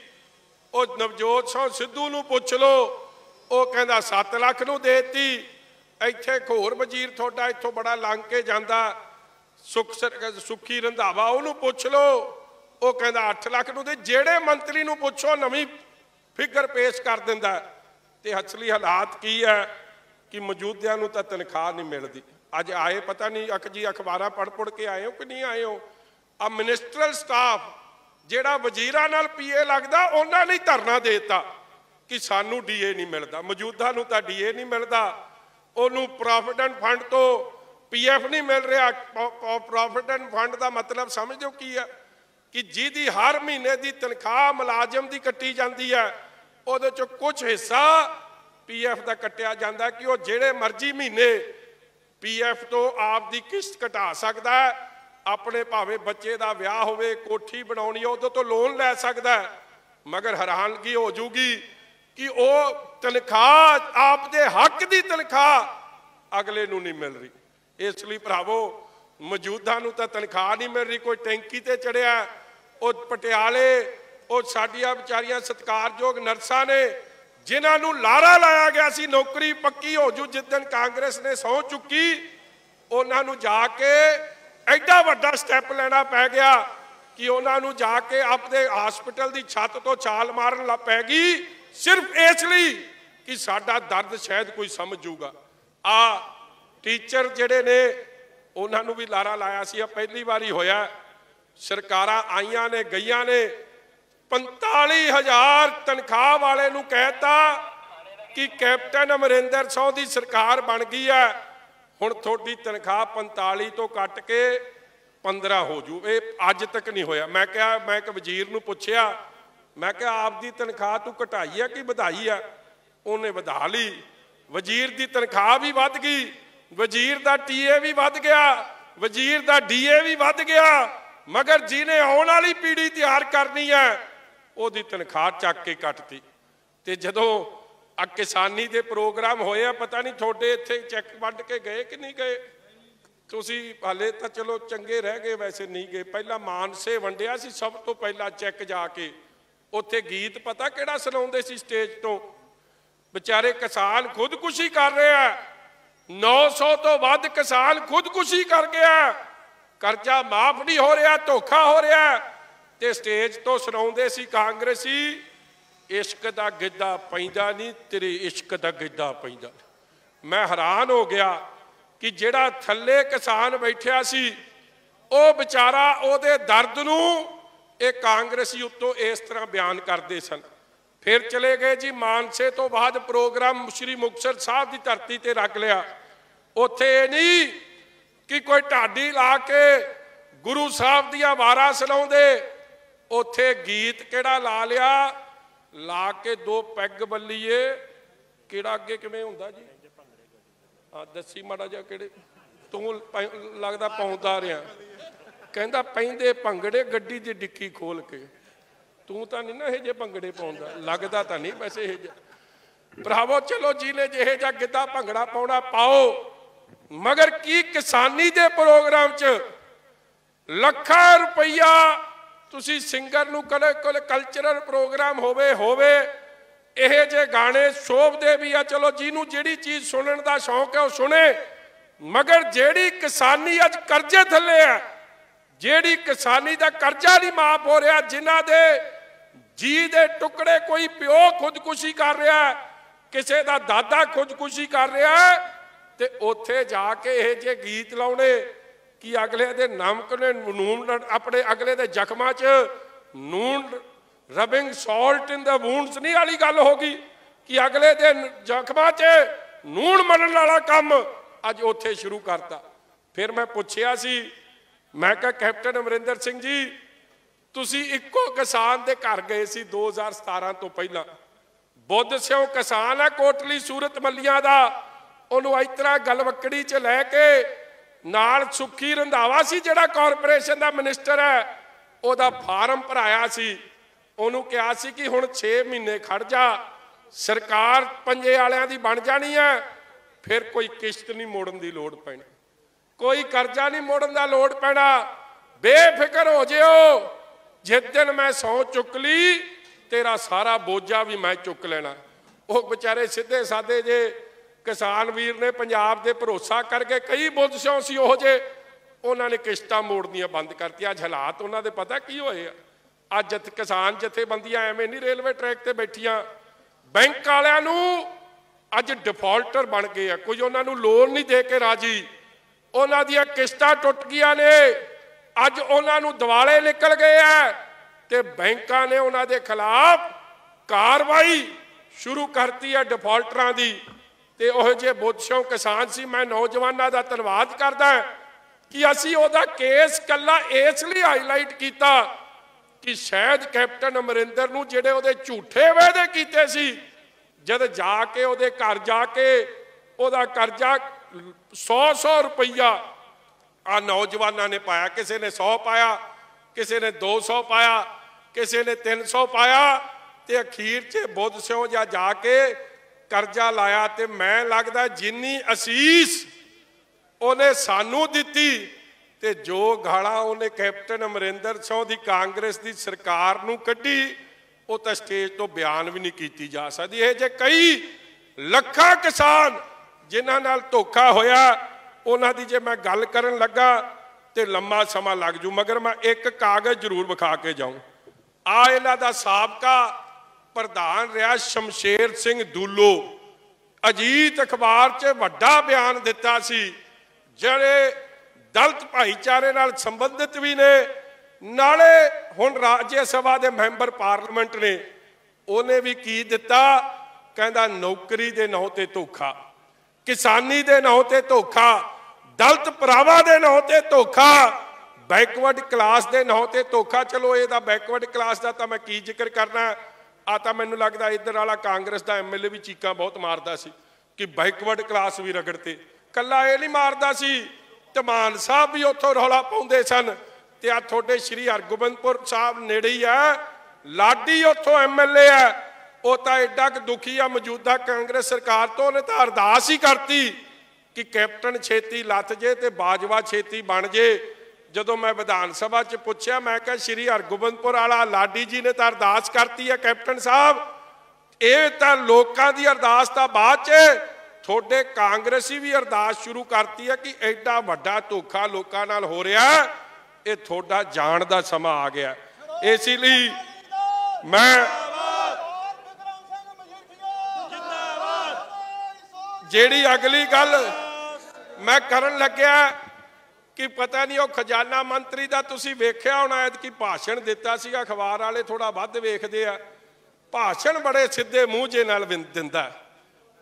ਉਹ ਨਵਜੋਤ ਸਿੰਘ ਸਿੱਧੂ ਨੂੰ ਪੁੱਛ ਲਓ, ਉਹ ਕਹਿੰਦਾ 7 ਲੱਖ ਨੂੰ ਦੇਤੀ। ਇੱਥੇ ਘੋਰ ਵਜ਼ੀਰ ਤੁਹਾਡਾ ਇੱਥੋਂ ਬੜਾ ਲੰਘ ਕੇ ਜਾਂਦਾ। ਸੁਖ ਸਰ- ਸੁੱਖੀ ਰੰਧਾਵਾ ਉਹਨੂੰ ਪੁੱਛ ਲਓ। ਉਹ ਕਹਿੰਦਾ 8 ਲੱਖ ਨੂੰ ਦੇ। ਜਿਹੜੇ ਮੰਤਰੀ ਨੂੰ ਪੁੱਛੋ, ਨਵੀਂ ਫਿਗਰ ਪੇਸ਼ ਕਰ ਦਿੰਦਾ। ਤੇ ਅਸਲੀ ਹਾਲਾਤ ਕੀ ਹੈ ਕਿ ਮੌਜੂਦਿਆਂ ਨੂੰ ਤਾਂ ਤਨਖਾਹ ਨਹੀਂ ਮਿਲਦੀ। ਅੱਜ ਆਏ ਪਤਾ ਨਹੀਂ ਅਖ ਜੀ ਅਖਬਾਰਾਂ ਪੜ ਪੜ ਕੇ ਆਏ ਹੋ ਕਿ ਨਹੀਂ ਆਏ ਹੋ? ਆ ਮਿਨਿਸਟਰਲ ਸਟਾਫ ਜਿਹੜਾ ਵਜ਼ੀਰਾਂ ਨਾਲ ਪੀਏ ਲੱਗਦਾ, ਉਹਨਾਂ ਨੇ ਧਰਨਾ ਦੇਤਾ ਕਿ ਸਾਨੂੰ ਡੀਏ ਨਹੀਂ ਮਿਲਦਾ। ਮੌਜੂਦਾ ਨੂੰ ਤਾਂ ਡੀਏ ਨਹੀਂ ਮਿਲਦਾ। ਉਹਨੂੰ ਪ੍ਰੋਵੀਡੈਂਟ ਫੰਡ ਤੋਂ ਪੀਐਫ ਨਹੀਂ ਮਿਲ ਰਿਹਾ। ਪ੍ਰੋਵੀਡੈਂਟ ਫੰਡ ਦਾ ਮਤਲਬ ਸਮਝਦੇ ਹੋ ਕੀ ਹੈ? ਕਿ ਜਿਹਦੀ ਹਰ ਮਹੀਨੇ ਦੀ ਤਨਖਾਹ ਮੁਲਾਜ਼ਮ ਦੀ ਕੱਟੀ ਜਾਂਦੀ ਹੈ ਉਹਦੇ ਚੋਂ ਕੁਝ ਹਿੱਸਾ ਪੀਐਫ ਦਾ ਕੱਟਿਆ ਜਾਂਦਾ ਕਿ ਉਹ ਜਿਹੜੇ ਮਰਜ਼ੀ ਮਹੀਨੇ ਪੀਐਫ ਤੋਂ ਆਪ ਦੀ ਕਿਸ਼ਤ ਘਟਾ ਸਕਦਾ ਹੈ, ਆਪਣੇ ਭਾਵੇਂ ਬੱਚੇ ਦਾ ਵਿਆਹ ਹੋਵੇ, ਕੋਠੀ ਬਣਾਉਣੀ ਹੈ ਉਹਦੇ ਤੋਂ ਲੋਨ ਲੈ ਸਕਦਾ ਹੈ। ਮਗਰ ਹੈਰਾਨਗੀ ਹੋ ਜੂਗੀ ਕਿ ਉਹ ਤਨਖਾਹ, ਆਪ ਦੇ ਹੱਕ ਦੀ ਤਨਖਾਹ ਅਗਲੇ ਨੂੰ ਨਹੀਂ ਮਿਲ ਰਹੀ। ਇਸ ਲਈ ਭਰਾਵੋ, ਮੌਜੂਦਾ ਨੂੰ ਤਾਂ ਤਨਖਾਹ ਨਹੀਂ ਮਿਲ ਰਹੀ, ਕੋਈ ਟੈਂਕੀ ਤੇ ਚੜਿਆ, ਉਹ ਪਟਿਆਲੇ ਉਹ ਸਾਡੀਆਂ ਵਿਚਾਰੀਆਂ ਸਤਿਕਾਰਯੋਗ ਨਰਸਾਂ ਨੇ, ਜਿਨ੍ਹਾਂ ਨੂੰ ਲਾਰਾ ਲਾਇਆ ਗਿਆ ਸੀ, ਨੌਕਰੀ ਪੱਕੀ ਹੋ ਜੂ ਜਿੱਦਣ ਕਾਂਗਰਸ ਨੇ ਸਹੁੰ ਚੁੱਕੀ, ਉਹਨਾਂ ਨੂੰ ਜਾ ਕੇ ਐਡਾ ਵੱਡਾ ਸਟੈਪ ਲੈਣਾ ਪੈ ਗਿਆ ਕਿ ਉਹਨਾਂ ਨੂੰ ਜਾ ਕੇ ਆਪਣੇ ਹਸਪੀਟਲ ਦੀ ਛੱਤ ਤੋਂ ਛਾਲ ਮਾਰਨ ਲੱਗ ਪੈ ਗਈ। ਸਿਰਫ ਇਸ ਲਈ ਕਿ ਸਾਡਾ ਦਰਦ ਸ਼ਾਇਦ ਕੋਈ ਸਮਝ ਜੂਗਾ। ਆ ਟੀਚਰ ਜਿਹੜੇ ਨੇ, ਉਹਨਾਂ ਨੂੰ ਵੀ ਲਾਰਾ ਲਾਇਆ ਸੀ, ਆ ਪਹਿਲੀ ਵਾਰੀ ਹੋਇਆ। ਸਰਕਾਰਾਂ ਆਈਆਂ ਨੇ, ਗਈਆਂ ਨੇ 45000 ਤਨਖਾਹ ਵਾਲੇ ਨੂੰ ਕਹਿਤਾ ਕਿ ਕੈਪਟਨ ਅਮਰਿੰਦਰ ਸਿੰਘ ਦੀ ਸਰਕਾਰ ਬਣ ਗਈ ਹੈ। ਹੁਣ ਤੁਹਾਡੀ ਤਨਖਾਹ 45 ਤੋਂ ਕੱਟ ਕੇ 15 ਹੋ ਜੂ। ਇਹ ਅੱਜ ਤੱਕ ਨਹੀਂ ਹੋਇਆ। ਮੈਂ ਕਿਹਾ, ਮੈਂ ਇੱਕ ਵਜ਼ੀਰ ਨੂੰ ਪੁੱਛਿਆ, ਮੈਂ ਕਿਹਾ ਆਪ ਦੀ ਤਨਖਾਹ ਤੂੰ ਘਟਾਈ ਆ ਕਿ ਵਧਾਈ ਆ? ਉਹਨੇ ਵਧਾ ਲਈ। ਵਜ਼ੀਰ ਦੀ ਤਨਖਾਹ ਵੀ ਵੱਧ ਗਈ। ਵਜ਼ੀਰ ਦਾ ਟੀਏ ਵੀ ਵੱਧ ਗਿਆ। ਵਜ਼ੀਰ ਦਾ ਡੀਏ ਵੀ ਵੱਧ ਗਿਆ। ਮਗਰ ਜਿਹਨੇ ਆਉਣ ਵਾਲੀ ਪੀੜ੍ਹੀ ਤਿਆਰ ਕਰਨੀ ਹੈ ਉਹਦੀ ਤਨਖਾਹ ਚੱਕ ਕੇ ਕੱਟਤੀ। ਤੇ ਜਦੋਂ ਆ ਕਿਸਾਨੀ ਦੇ ਪ੍ਰੋਗਰਾਮ ਹੋਏ ਆ, ਪਤਾ ਨਹੀਂ ਤੁਹਾਡੇ ਇੱਥੇ ਚੈੱਕ ਵੰਡ ਕੇ ਗਏ ਕਿ ਨਹੀਂ ਗਏ? ਤੁਸੀਂ ਹਾਲੇ ਤਾਂ ਚਲੋ ਚੰਗੇ ਰਹਿ ਗਏ, ਵੈਸੇ ਨਹੀਂ ਗਏ। ਪਹਿਲਾਂ ਮਾਨਸੇ ਵੰਡਿਆ ਸੀ, ਸਭ ਤੋਂ ਪਹਿਲਾਂ ਚੈੱਕ ਜਾ ਕੇ। ਉੱਥੇ ਗੀਤ ਪਤਾ ਕਿਹੜਾ ਸੁਣਾਉਂਦੇ ਸੀ ਸਟੇਜ ਤੋਂ? ਵਿਚਾਰੇ ਕਿਸਾਨ ਖੁਦਕੁਸ਼ੀ ਕਰ ਰਿਹਾ ਆ। 900 ਤੋਂ ਵੱਧ ਕਿਸਾਨ ਖੁਦਕੁਸ਼ੀ ਕਰ ਗਿਆ। ਕਰਜ਼ਾ ਮਾਫ ਨਹੀਂ ਹੋ ਰਿਹਾ, ਧੋਖਾ ਹੋ ਰਿਹਾ। ਤੇ ਸਟੇਜ ਤੋਂ ਸੁਣਾਉਂਦੇ ਸੀ ਕਾਂਗਰਸੀ, ਇਸ਼ਕ ਦਾ ਗਿੱਧਾ ਪੈਂਦਾ ਨਹੀਂ, ਤੇਰੇ ਇਸ਼ਕ ਦਾ ਗਿੱਧਾ ਪੈਂਦਾ ਮੈਂ ਹੈਰਾਨ ਹੋ ਗਿਆ ਕਿ ਜਿਹੜਾ ਥੱਲੇ ਕਿਸਾਨ ਬੈਠਿਆ ਸੀ, ਉਹ ਵਿਚਾਰਾ ਉਹਦੇ ਦਰਦ ਨੂੰ ਇਹ ਕਾਂਗਰਸੀ ਉੱਤੋਂ ਇਸ ਤਰ੍ਹਾਂ ਬਿਆਨ ਕਰਦੇ ਸਨ। ਫਿਰ ਚਲੇ ਗਏ ਜੀ ਮਾਨਸੇ ਤੋਂ ਬਾਅਦ ਪ੍ਰੋਗਰਾਮ ਸ਼੍ਰੀ ਮੁਕਤਸਰ ਸਾਹਿਬ ਦੀ ਧਰਤੀ ਤੇ ਰੱਖ ਲਿਆ। ਉੱਥੇ ਇਹ ਨਹੀਂ ਕਿ ਕੋਈ ਢਾਡੀ ਲਾ ਕੇ ਗੁਰੂ ਸਾਹਿਬ ਦੀਆਂ ਵਾਰਾਂ ਸੁਣਾਉਂਦੇ ਉੱਥੇ ਗੀਤ ਕਿਹੜਾ ਲਾ ਲਿਆ? ਲਾ ਕੇ ਦੋ ਪੈਗ ਬੱਲੀਏ। ਕਿਹੜਾ ਅੱਗੇ ਕਿਵੇਂ ਹੁੰਦਾ ਜੀ? ਆ ਦੱਸੀ ਮਾੜਾ ਜਿਹਾ ਕਿਹੜੇ? ਤੂੰ ਲੱਗਦਾ ਪਾਉਂਦਾ ਰਿਆ ਕਹਿੰਦਾ ਪੈਂਦੇ ਭੰਗੜੇ ਗੱਡੀ ਦੀ ਡਿੱਕੀ ਖੋਲ ਕੇ। ਤੂੰ ਤਾਂ ਨਹੀਂ ਨਾ ਇਹ ਜੇ ਭੰਗੜੇ ਪਾਉਂਦਾ। ਲੱਗਦਾ ਤਾਂ ਨਹੀਂ ਵੈਸੇ ਇਹ ਭਰਾਵੋ, ਚਲੋ ਜਿਹਨੇ ਜਿਹੇ ਜਾਂ ਗਿੱਧਾ ਭੰਗੜਾ ਪਾਉਣਾ ਪਾਓ। ਮਗਰ ਕੀ ਕਿਸਾਨੀ ਦੇ ਪ੍ਰੋਗਰਾਮ 'ਚ ਲੱਖਾਂ ਰੁਪਈਆ ਤੁਸੀਂ ਸਿੰਗਰ ਨੂੰ ਕਦੇ ਕੋਲ ਕਲਚਰਲ ਪ੍ਰੋਗਰਾਮ ਹੋਵੇ ਹੋਵੇ, ਇਹ ਜੇ ਗਾਣੇ ਸ਼ੋਭਦੇ ਵੀ ਆ, ਚਲੋ ਜਿਹਨੂੰ ਜਿਹੜੀ ਚੀਜ਼ ਸੁਣਨ ਦਾ ਸ਼ੌਂਕ ਹੈ ਉਹ ਸੁਣੇ। ਮਗਰ ਜਿਹੜੀ ਕਿਸਾਨੀ ਅੱਜ ਕਰਜ਼ੇ ਥੱਲੇ ਆ, ਜਿਹੜੀ ਕਿਸਾਨੀ ਦਾ ਕਰਜ਼ਾ ਨਹੀਂ ਮਾਫ ਹੋ ਰਿਹਾ, ਜਿਨ੍ਹਾਂ ਦੇ ਜੀ ਦੇ ਟੁਕੜੇ ਕੋਈ ਪਿਓ ਖੁਦਕੁਸ਼ੀ ਕਰ ਰਿਹਾ, ਕਿਸੇ ਦਾ ਦਾਦਾ ਖੁਦਕੁਸ਼ੀ ਕਰ ਰਿਹਾ, ਤੇ ਉੱਥੇ ਜਾ ਕੇ ਇਹ ਜੇ ਗੀਤ ਲਾਉਣੇ ਕਿ ਅਗਲੇ ਦੇ ਨਮਕ ਨੇ ਨੂਨ ਆਪਣੇ ਅਗਲੇ ਦੇ ਜ਼ਖਮਾਂ 'ਚ ਨੂਨ ਰਬਿੰਗ ਸਾਲਟ ਇਨ ਦਾ ਵੂਨਸ ਨਹੀਂ ਵਾਲੀ ਗੱਲ ਹੋ ਗਈ ਕਿ ਅਗਲੇ ਦੇ ਜ਼ਖਮਾਂ 'ਚ ਨੂਨ ਮਲਣ ਵਾਲਾ ਕੰਮ ਅੱਜ ਉੱਥੇ ਸ਼ੁਰੂ ਕਰਤਾ। ਫਿਰ ਮੈਂ ਪੁੱਛਿਆ ਸੀ, ਮੈਂ ਕਿਹਾ, ਕੈਪਟਨ ਅਮਰਿੰਦਰ ਸਿੰਘ ਜੀ, ਤੁਸੀਂ ਇੱਕੋ ਕਿਸਾਨ ਦੇ ਘਰ ਗਏ ਸੀ 2017 ਤੋਂ ਪਹਿਲਾਂ। ਬੁੱਧ ਸਿਓ ਕਿਸਾਨ ਹੈ ਕੋਟਲੀ ਸੂਰਤ ਮੱਲੀਆਂ ਦਾ, ਉਹਨੂੰ ਇਸ ਤਰ੍ਹਾਂ ਗਲਵੱਕੜੀ 'ਚ ਲੈ ਕੇ ਨਾਲ ਸੁੱਖੀ ਰੰਧਾਵਾ ਸੀ, ਜਿਹੜਾ ਕਾਰਪੋਰੇਸ਼ਨ ਦਾ ਮਿਨਿਸਟਰ ਹੈ, ਉਹਦਾ ਫਾਰਮ ਭਰਾਇਆ ਸੀ। ਉਹਨੂੰ ਕਿਹਾ ਸੀ ਕਿ ਹੁਣ 6 ਮਹੀਨੇ ਖੜ ਜਾ, ਸਰਕਾਰ ਪੰਜੇ ਵਾਲਿਆਂ ਦੀ ਬਣ ਜਾਣੀ ਹੈ, ਫਿਰ ਕੋਈ ਕਿਸ਼ਤ ਨਹੀਂ ਮੋੜਨ ਦੀ ਲੋੜ ਪੈਣੀ। ਕੋਈ ਕਰਜ਼ਾ ਨਹੀਂ ਮੋੜਨ ਦਾ ਲੋੜ ਪੈਣਾ। ਬੇਫਿਕਰ ਹੋ ਜਿਓ। ਜਿਸ ਦਿਨ ਮੈਂ ਸੌ ਚੁੱਕ ਲਈ, ਤੇਰਾ ਸਾਰਾ ਬੋਝਾ ਵੀ ਮੈਂ ਚੁੱਕ ਲੈਣਾ। ਉਹ ਵਿਚਾਰੇ ਸਿੱਧੇ ਸਾਦੇ ਜੇ ਕਿਸਾਨ ਵੀਰ ਨੇ ਪੰਜਾਬ ਦੇ ਭਰੋਸਾ ਕਰਕੇ ਕਈ ਬੁੱਧ ਸਿਓ ਸੀ ਉਹ ਜੇ ਉਹਨਾਂ ਨੇ ਕਿਸ਼ਤਾਂ ਮੋੜਨੀਆਂ ਬੰਦ ਕਰਤੀਆਂ। ਅੱਜ ਹਾਲਾਤ ਉਹਨਾਂ ਦੇ ਪਤਾ ਕੀ ਹੋਏ ਆ? ਅੱਜ ਕਿਸਾਨ ਜਥੇਬੰਦੀਆਂ ਐਵੇਂ ਨਹੀਂ ਰੇਲਵੇ ਟਰੈਕ ਤੇ ਬੈਠੀਆਂ। ਬੈਂਕ ਵਾਲਿਆਂ ਨੂੰ ਅੱਜ ਡਿਫਾਲਟਰ ਬਣ ਗਏ ਆ। ਕੋਈ ਉਹਨਾਂ ਨੂੰ ਲੋਨ ਨਹੀਂ ਦੇ ਕੇ ਰਾਜੀ। ਉਹਨਾਂ ਦੀਆਂ ਕਿਸ਼ਤਾਂ ਟੁੱਟ ਗਈਆਂ ਨੇ। ਅੱਜ ਉਹਨਾਂ ਨੂੰ ਦਿਵਾਲੇ ਨਿਕਲ ਗਏ ਆ ਤੇ ਬੈਂਕਾਂ ਨੇ ਉਹਨਾਂ ਦੇ ਖਿਲਾਫ ਕਾਰਵਾਈ ਸ਼ੁਰੂ ਕਰਤੀ ਹੈ ਡਿਫਾਲਟਰਾਂ ਦੀ। ਤੇ ਉਹ ਜੇ ਬੁੱਧਸ਼ੋਂ ਕਿਸਾਨ ਸੀ, ਮੈਂ ਨੌਜਵਾਨਾਂ ਦਾ ਧੰਨਵਾਦ ਕਰਦਾ ਕਿ ਅਸੀਂ ਉਹਦਾ ਕੇਸ ਕੱਲਾ ਇਸ ਲਈ ਹਾਈਲਾਈਟ ਕੀਤਾ ਕਿ ਸ਼ਾਇਦ ਕੈਪਟਨ ਅਮਰਿੰਦਰ ਨੂੰ ਜਿਹੜੇ ਉਹਦੇ ਝੂਠੇ ਵਾਅਦੇ ਕੀਤੇ ਸੀ, ਜਦ ਜਾ ਕੇ ਉਹਦੇ ਘਰ ਜਾ ਕੇ ਉਹਦਾ ਕਰਜ਼ਾ 100-100 ਰੁਪਈਆ ਆ ਨੌਜਵਾਨਾਂ ਨੇ ਪਾਇਆ, ਕਿਸੇ ਨੇ 100 ਪਾਇਆ, ਕਿਸੇ ਨੇ 200 ਪਾਇਆ, ਕਿਸੇ ਨੇ 300 ਪਾਇਆ ਤੇ ਅਖੀਰ 'ਚ ਬੁੱਧ ਸਿਓ ਜਾਂ ਜਾ ਕੇ ਕਰਜ਼ਾ ਲਾਇਆ ਤੇ ਮੈਂ ਲੱਗਦਾ ਜਿੰਨੀ ਅਸੀਸ ਉਹਨੇ ਸਾਨੂੰ ਦਿੱਤੀ ਤੇ ਜੋ ਗਾਲਾਂ ਉਹਨੇ ਕੈਪਟਨ ਅਮਰਿੰਦਰ ਸਿੰਘ ਦੀ ਕਾਂਗਰਸ ਦੀ ਸਰਕਾਰ ਨੂੰ ਕੱਢੀ, ਉਹ ਤਾਂ ਸਟੇਜ ਤੋਂ ਬਿਆਨ ਵੀ ਨਹੀਂ ਕੀਤੀ ਜਾ ਸਕਦੀ। ਇਹ ਜੇ ਕਈ ਲੱਖਾਂ ਕਿਸਾਨ ਜਿਨ੍ਹਾਂ ਨਾਲ ਧੋਖਾ ਹੋਇਆ, ਉਹਨਾਂ ਦੀ ਜੇ ਮੈਂ ਗੱਲ ਕਰਨ ਲੱਗਾ ਤੇ ਲੰਮਾ ਸਮਾਂ ਲੱਗ ਜੂ, ਮਗਰ ਮੈਂ ਇੱਕ ਕਾਗਜ਼ ਜ਼ਰੂਰ ਵਿਖਾ ਕੇ ਜਾਉਂ ਆ ਇਹਨਾਂ ਦਾ ਸਾਬਕਾ ਪ੍ਰਧਾਨ ਰਿਹਾ ਸ਼ਮਸ਼ੇਰ ਸਿੰਘ ਦੂਲੋ। ਅਜੀਤ ਅਖਬਾਰ 'ਚ ਵੱਡਾ ਬਿਆਨ ਦਿੱਤਾ ਸੀ, ਜਿਹੜੇ ਦਲਤ ਭਾਈਚਾਰੇ ਨਾਲ ਸੰਬੰਧਿਤ ਵੀ ਨੇ। ਨਾਲੇ ਹੁਣ ਰਾਜ ਸਭਾ ਦੇ ਮੈਂਬਰ ਪਾਰਲੀਮੈਂਟ ਨੇ, ਉਹਨੇ ਵੀ ਕੀ ਦਿੱਤਾ? ਕਹਿੰਦਾ ਨੌਕਰੀ ਦੇ ਨਾਂ ਤੇ ਧੋਖਾ, ਕਿਸਾਨੀ ਦੇ ਨਾਂ ਤੇ ਧੋਖਾ, ਦਲਤ ਭਰਾਵਾਂ ਦੇ ਨਾਂ ਤੇ ਧੋਖਾ, ਬੈਕਵਰਡ ਕਲਾਸ ਦੇ ਨਾਂ ਤੇ ਧੋਖਾ। ਚਲੋ, ਇਹਦਾ ਬੈਕਵਰਡ ਕਲਾਸ ਦਾ ਤਾਂ ਮੈਂ ਕੀ ਜ਼ਿਕਰ ਕਰਨਾ। ਆ ਤਾਂ ਮੈਨੂੰ ਲੱਗਦਾ ਇੱਧਰ ਵਾਲਾ ਕਾਂਗਰਸ ਦਾ ਐਮਐਲਏ ਵੀ ਚੀਕਾਂ ਬਹੁਤ ਮਾਰਦਾ ਸੀ ਕਿ ਬੈਕਵਰਡ ਕਲਾਸ ਵੀ ਰਗੜਤੇ ਕੱਲਾ ਇਹ ਨਹੀਂ ਮਾਰਦਾ ਸੀ, ਧਮਾਨ ਸਾਹਿਬ ਵੀ ਉੱਥੋਂ ਰੌਲਾ ਪਾਉਂਦੇ ਸਨ ਤੇ ਆ ਤੁਹਾਡੇ ਸ਼੍ਰੀ ਹਰਗੋਬਿੰਦਪੁਰ ਸਾਹਿਬ ਨੇੜੇ ਹੀ ਆ ਲਾਡੀ ਉੱਥੋਂ ਐਮਐਲਏ ਆ ਉਹ ਤਾਂ ਐਡਾ ਕਿ ਦੁਖੀ ਆ, ਮੌਜੂਦਾ ਕਾਂਗਰਸ ਸਰਕਾਰ ਤੋਂ ਉਹਨੇ ਤਾਂ ਅਰਦਾਸ ਹੀ ਕਰਤੀ ਕਿ ਕੈਪਟਨ ਛੇਤੀ ਲੱਥ ਜੇ ਤੇ ਬਾਜਵਾ ਛੇਤੀ ਬਣ ਜੇ। ਜਦੋਂ ਮੈਂ ਵਿਧਾਨ ਸਭਾ 'ਚ ਪੁੱਛਿਆ, ਮੈਂ ਕਿਹਾ, ਸ਼੍ਰੀ ਹਰਗੋਬਿੰਦਪੁਰ ਵਾਲਾ ਲਾਡੀ ਜੀ ਨੇ ਤਾਂ ਅਰਦਾਸ ਕਰਤੀ ਹੈ, ਕੈਪਟਨ ਸਾਹਿਬ। ਇਹ ਤਾਂ ਲੋਕਾਂ ਦੀ ਅਰਦਾਸ ਤਾਂ ਬਾਅਦ 'ਚ ਤੁਹਾਡੇ ਕਾਂਗਰਸੀ ਵੀ ਅਰਦਾਸ ਸ਼ੁਰੂ ਕਰਤੀ ਹੈ ਕਿ ਐਡਾ ਵੱਡਾ ਧੋਖਾ ਲੋਕਾਂ ਨਾਲ ਹੋ ਰਿਹਾ ਇਹ ਤੁਹਾਡਾ ਜਾਣ ਦਾ ਸਮਾਂ ਆ ਗਿਆ ਇਸ ਲਈ ਮੈਂ ਜਿਹੜੀ ਅਗਲੀ ਗੱਲ ਮੈਂ ਕਰਨ ਲੱਗਿਆ ਕਿ ਪਤਾ ਨਹੀਂ ਉਹ ਖਜ਼ਾਨਾ ਮੰਤਰੀ ਦਾ ਤੁਸੀਂ ਵੇਖਿਆ ਹੋਣਾ, ਐਤਕੀ ਭਾਸ਼ਣ ਦਿੱਤਾ ਸੀਗਾ, ਅਖਬਾਰ ਵਾਲੇ ਥੋੜਾ ਵੱਧ ਵੇਖਦੇ ਆ। ਭਾਸ਼ਣ ਬੜੇ ਸਿੱਧੇ ਮੂੰਹ ਜੇ ਨਾਲ ਦਿੰਦਾ।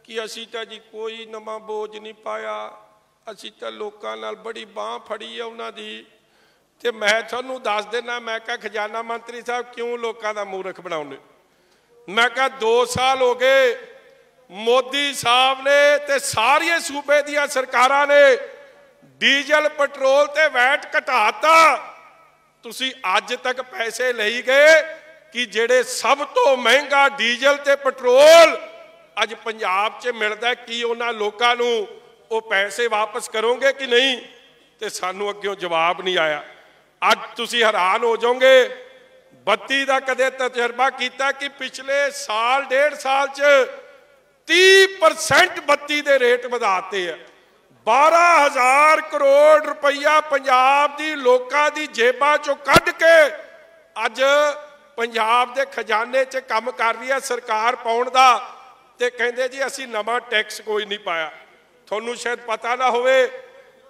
ਕਿ ਅਸੀਂ ਤਾਂ ਜੀ ਕੋਈ ਨਵਾਂ ਬੋਝ ਨਹੀਂ ਪਾਇਆ, ਅਸੀਂ ਤਾਂ ਲੋਕਾਂ ਨਾਲ ਬੜੀ ਬਾਹ ਫੜੀ ਆ ਉਹਨਾਂ ਦੀ। ਤੇ ਮੈਂ ਤੁਹਾਨੂੰ ਦੱਸ ਦੇਣਾ ਮੈਂ ਕਿਹਾ ਖਜ਼ਾਨਾ ਮੰਤਰੀ ਸਾਹਿਬ ਕਿਉਂ ਲੋਕਾਂ ਦਾ ਮੂਰਖ ਬਣਾਉਂਦੇ? ਮੈਂ ਕਿਹਾ 2 ਸਾਲ ਹੋ ਗਏ, ਮੋਦੀ ਸਾਹਿਬ ਨੇ ਤੇ ਸਾਰੇ ਸੂਬੇ ਦੀਆਂ ਸਰਕਾਰਾਂ ਨੇ ਡੀਜ਼ਲ ਪੈਟਰੋਲ ਤੇ ਵੈਟ ਘਟਾਤਾ। ਤੁਸੀਂ ਅੱਜ ਤੱਕ ਪੈਸੇ ਲਈ ਗਏ ਕਿ ਜਿਹੜੇ ਸਭ ਤੋਂ ਮਹਿੰਗਾ ਡੀਜ਼ਲ ਤੇ ਪੈਟਰੋਲ ਅੱਜ ਪੰਜਾਬ 'ਚ ਮਿਲਦਾ ਕੀ ਉਹਨਾਂ ਲੋਕਾਂ ਨੂੰ ਉਹ ਪੈਸੇ ਵਾਪਸ ਕਰੋਗੇ ਕਿ ਨਹੀਂ? ਤੇ ਸਾਨੂੰ ਅੱਗਿਓਂ ਜਵਾਬ ਨਹੀਂ ਆਇਆ। ਅੱਜ ਤੁਸੀਂ ਹੈਰਾਨ ਹੋ ਜਾਓਗੇ, ਬੱਤੀ ਦਾ ਕਦੇ ਤਜਰਬਾ ਕੀਤਾ ਕਿ ਪਿਛਲੇ ਸਾਲ, ਡੇਢ ਸਾਲ 'ਚ 30% ਬੱਤੀ ਦੇ ਰੇਟ ਵਧਾਤੇ ਆ। 12000 ਕਰੋੜ ਰੁਪਈਆ ਪੰਜਾਬ ਦੀ ਲੋਕਾਂ ਦੀ ਜੇਬਾਂ ਚੋਂ ਕੱਢ ਕੇ ਅੱਜ ਪੰਜਾਬ ਦੇ ਖਜ਼ਾਨੇ 'ਚ ਕੰਮ ਕਰ ਰਹੀ ਹੈ ਸਰਕਾਰ ਪਾਉਣ ਦਾ ਤੇ ਕਹਿੰਦੇ ਜੀ ਅਸੀਂ ਨਵਾਂ ਟੈਕਸ ਕੋਈ ਨਹੀਂ ਪਾਇਆ। ਤੁਹਾਨੂੰ ਸ਼ਾਇਦ ਪਤਾ ਨਾ ਹੋਵੇ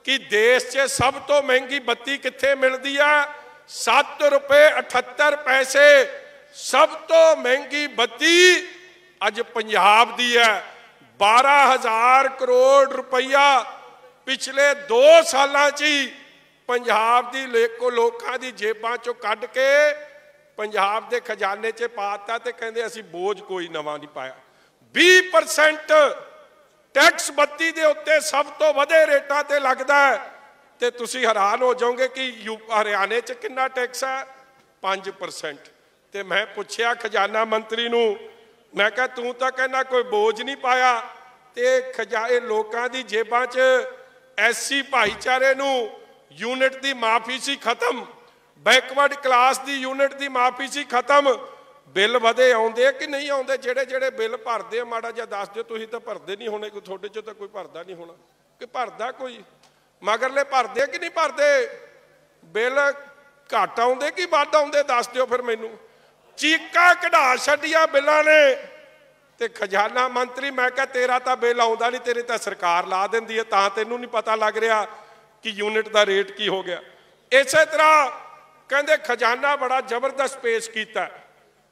ਕਿ ਦੇਸ਼ 'ਚ ਸਭ ਤੋਂ ਮਹਿੰਗੀ ਬੱਤੀ ਕਿੱਥੇ ਮਿਲਦੀ ਆ? 7 ਰੁਪਏ 78 ਪੈਸੇ। ਸਭ ਤੋਂ ਮਹਿੰਗੀ ਬੱਤੀ ਅੱਜ ਪੰਜਾਬ ਦੀ ਹੈ। 12000 ਕਰੋੜ ਰੁਪਈਆ ਪਿਛਲੇ 2 ਸਾਲਾਂ 'ਚ ਹੀ ਪੰਜਾਬ ਦੀ ਲੇਕੋ ਲੋਕਾਂ ਦੀ ਜੇਬਾਂ 'ਚੋਂ ਕੱਢ ਕੇ ਪੰਜਾਬ ਦੇ ਖਜ਼ਾਨੇ 'ਚ ਪਾਤਾ ਤੇ ਕਹਿੰਦੇ ਅਸੀਂ ਬੋਝ ਕੋਈ ਨਵਾਂ ਨਹੀਂ ਪਾਇਆ। 20% ਟੈਕਸ ਬੱਤੀ ਦੇ ਉੱਤੇ ਸਭ ਤੋਂ ਵਧੇ ਰੇਟਾਂ ਤੇ ਲੱਗਦਾ ਹੈ ਤੇ ਤੁਸੀਂ ਹੈਰਾਨ ਹੋ ਜਾਓਗੇ ਕਿ ਯੂ ਹਰਿਆਣੇ 'ਚ ਕਿੰਨਾ ਟੈਕਸ ਹੈ? 5% ਤੇ ਮੈਂ ਪੁੱਛਿਆ ਖਜ਼ਾਨਾ ਮੰਤਰੀ ਨੂੰ, ਮੈਂ ਕਿਹਾ ਤੂੰ ਤਾਂ ਕਹਿੰਦਾ ਕੋਈ ਬੋਝ ਨਹੀਂ ਪਾਇਆ ਤੇ ਖਜ਼ਾਏ ਲੋਕਾਂ ਦੀ ਜੇਬਾਂ 'ਚ ਐਸਸੀ ਭਾਈਚਾਰੇ ਨੂੰ ਯੂਨਿਟ ਦੀ ਮਾਫੀ ਸੀ ਖਤਮ, ਬੈਕਵਰਡ ਕਲਾਸ ਦੀ ਯੂਨਿਟ ਦੀ ਮਾਫੀ ਸੀ ਖਤਮ। ਬਿੱਲ ਵਧੇ ਆਉਂਦੇ ਕਿ ਨਹੀਂ ਆਉਂਦੇ? ਜਿਹੜੇ ਜਿਹੜੇ ਬਿੱਲ ਭਰਦੇ ਆ, ਮਾੜਾ ਜਿਹਾ ਦੱਸ ਦਿਓ, ਤੁਸੀਂ ਤਾਂ ਭਰਦੇ ਨਹੀਂ ਹੋਣੇ, ਕੋਈ ਤੁਹਾਡੇ ਚੋਂ ਤਾਂ ਕੋਈ ਭਰਦਾ ਨਹੀਂ ਹੋਣਾ। ਕਿ ਭਰਦਾ ਕੋਈ? ਮਗਰਲੇ ਭਰਦੇ ਕਿ ਨਹੀਂ ਭਰਦੇ? ਬਿੱਲ ਘੱਟ ਆਉਂਦੇ ਕਿ ਵੱਧ ਆਉਂਦੇ? ਦੱਸ ਦਿਓ ਫਿਰ ਮੈਨੂੰ। ਚੀਕਾ ਕਢਾ ਛੱਡੀਆਂ ਬਿੱਲਾਂ ਨੇ। ਤੇ ਖਜ਼ਾਨਾ ਮੰਤਰੀ, ਮੈਂ ਕਿਹਾ ਤੇਰਾ ਤਾਂ ਬਿੱਲ ਆਉਂਦਾ ਨਹੀਂ, ਤੇਰੀ ਤਾਂ ਸਰਕਾਰ ਲਾ ਦਿੰਦੀ ਹੈ, ਤਾਂ ਤੈਨੂੰ ਨਹੀਂ ਪਤਾ ਲੱਗ ਰਿਹਾ ਕਿ ਯੂਨਿਟ ਦਾ ਰੇਟ ਕੀ ਹੋ ਗਿਆ। ਇਸੇ ਤਰ੍ਹਾਂ ਕਹਿੰਦੇ ਖਜ਼ਾਨਾ ਬੜਾ ਜ਼ਬਰਦਸਤ ਪੇਸ਼ ਕੀਤਾ।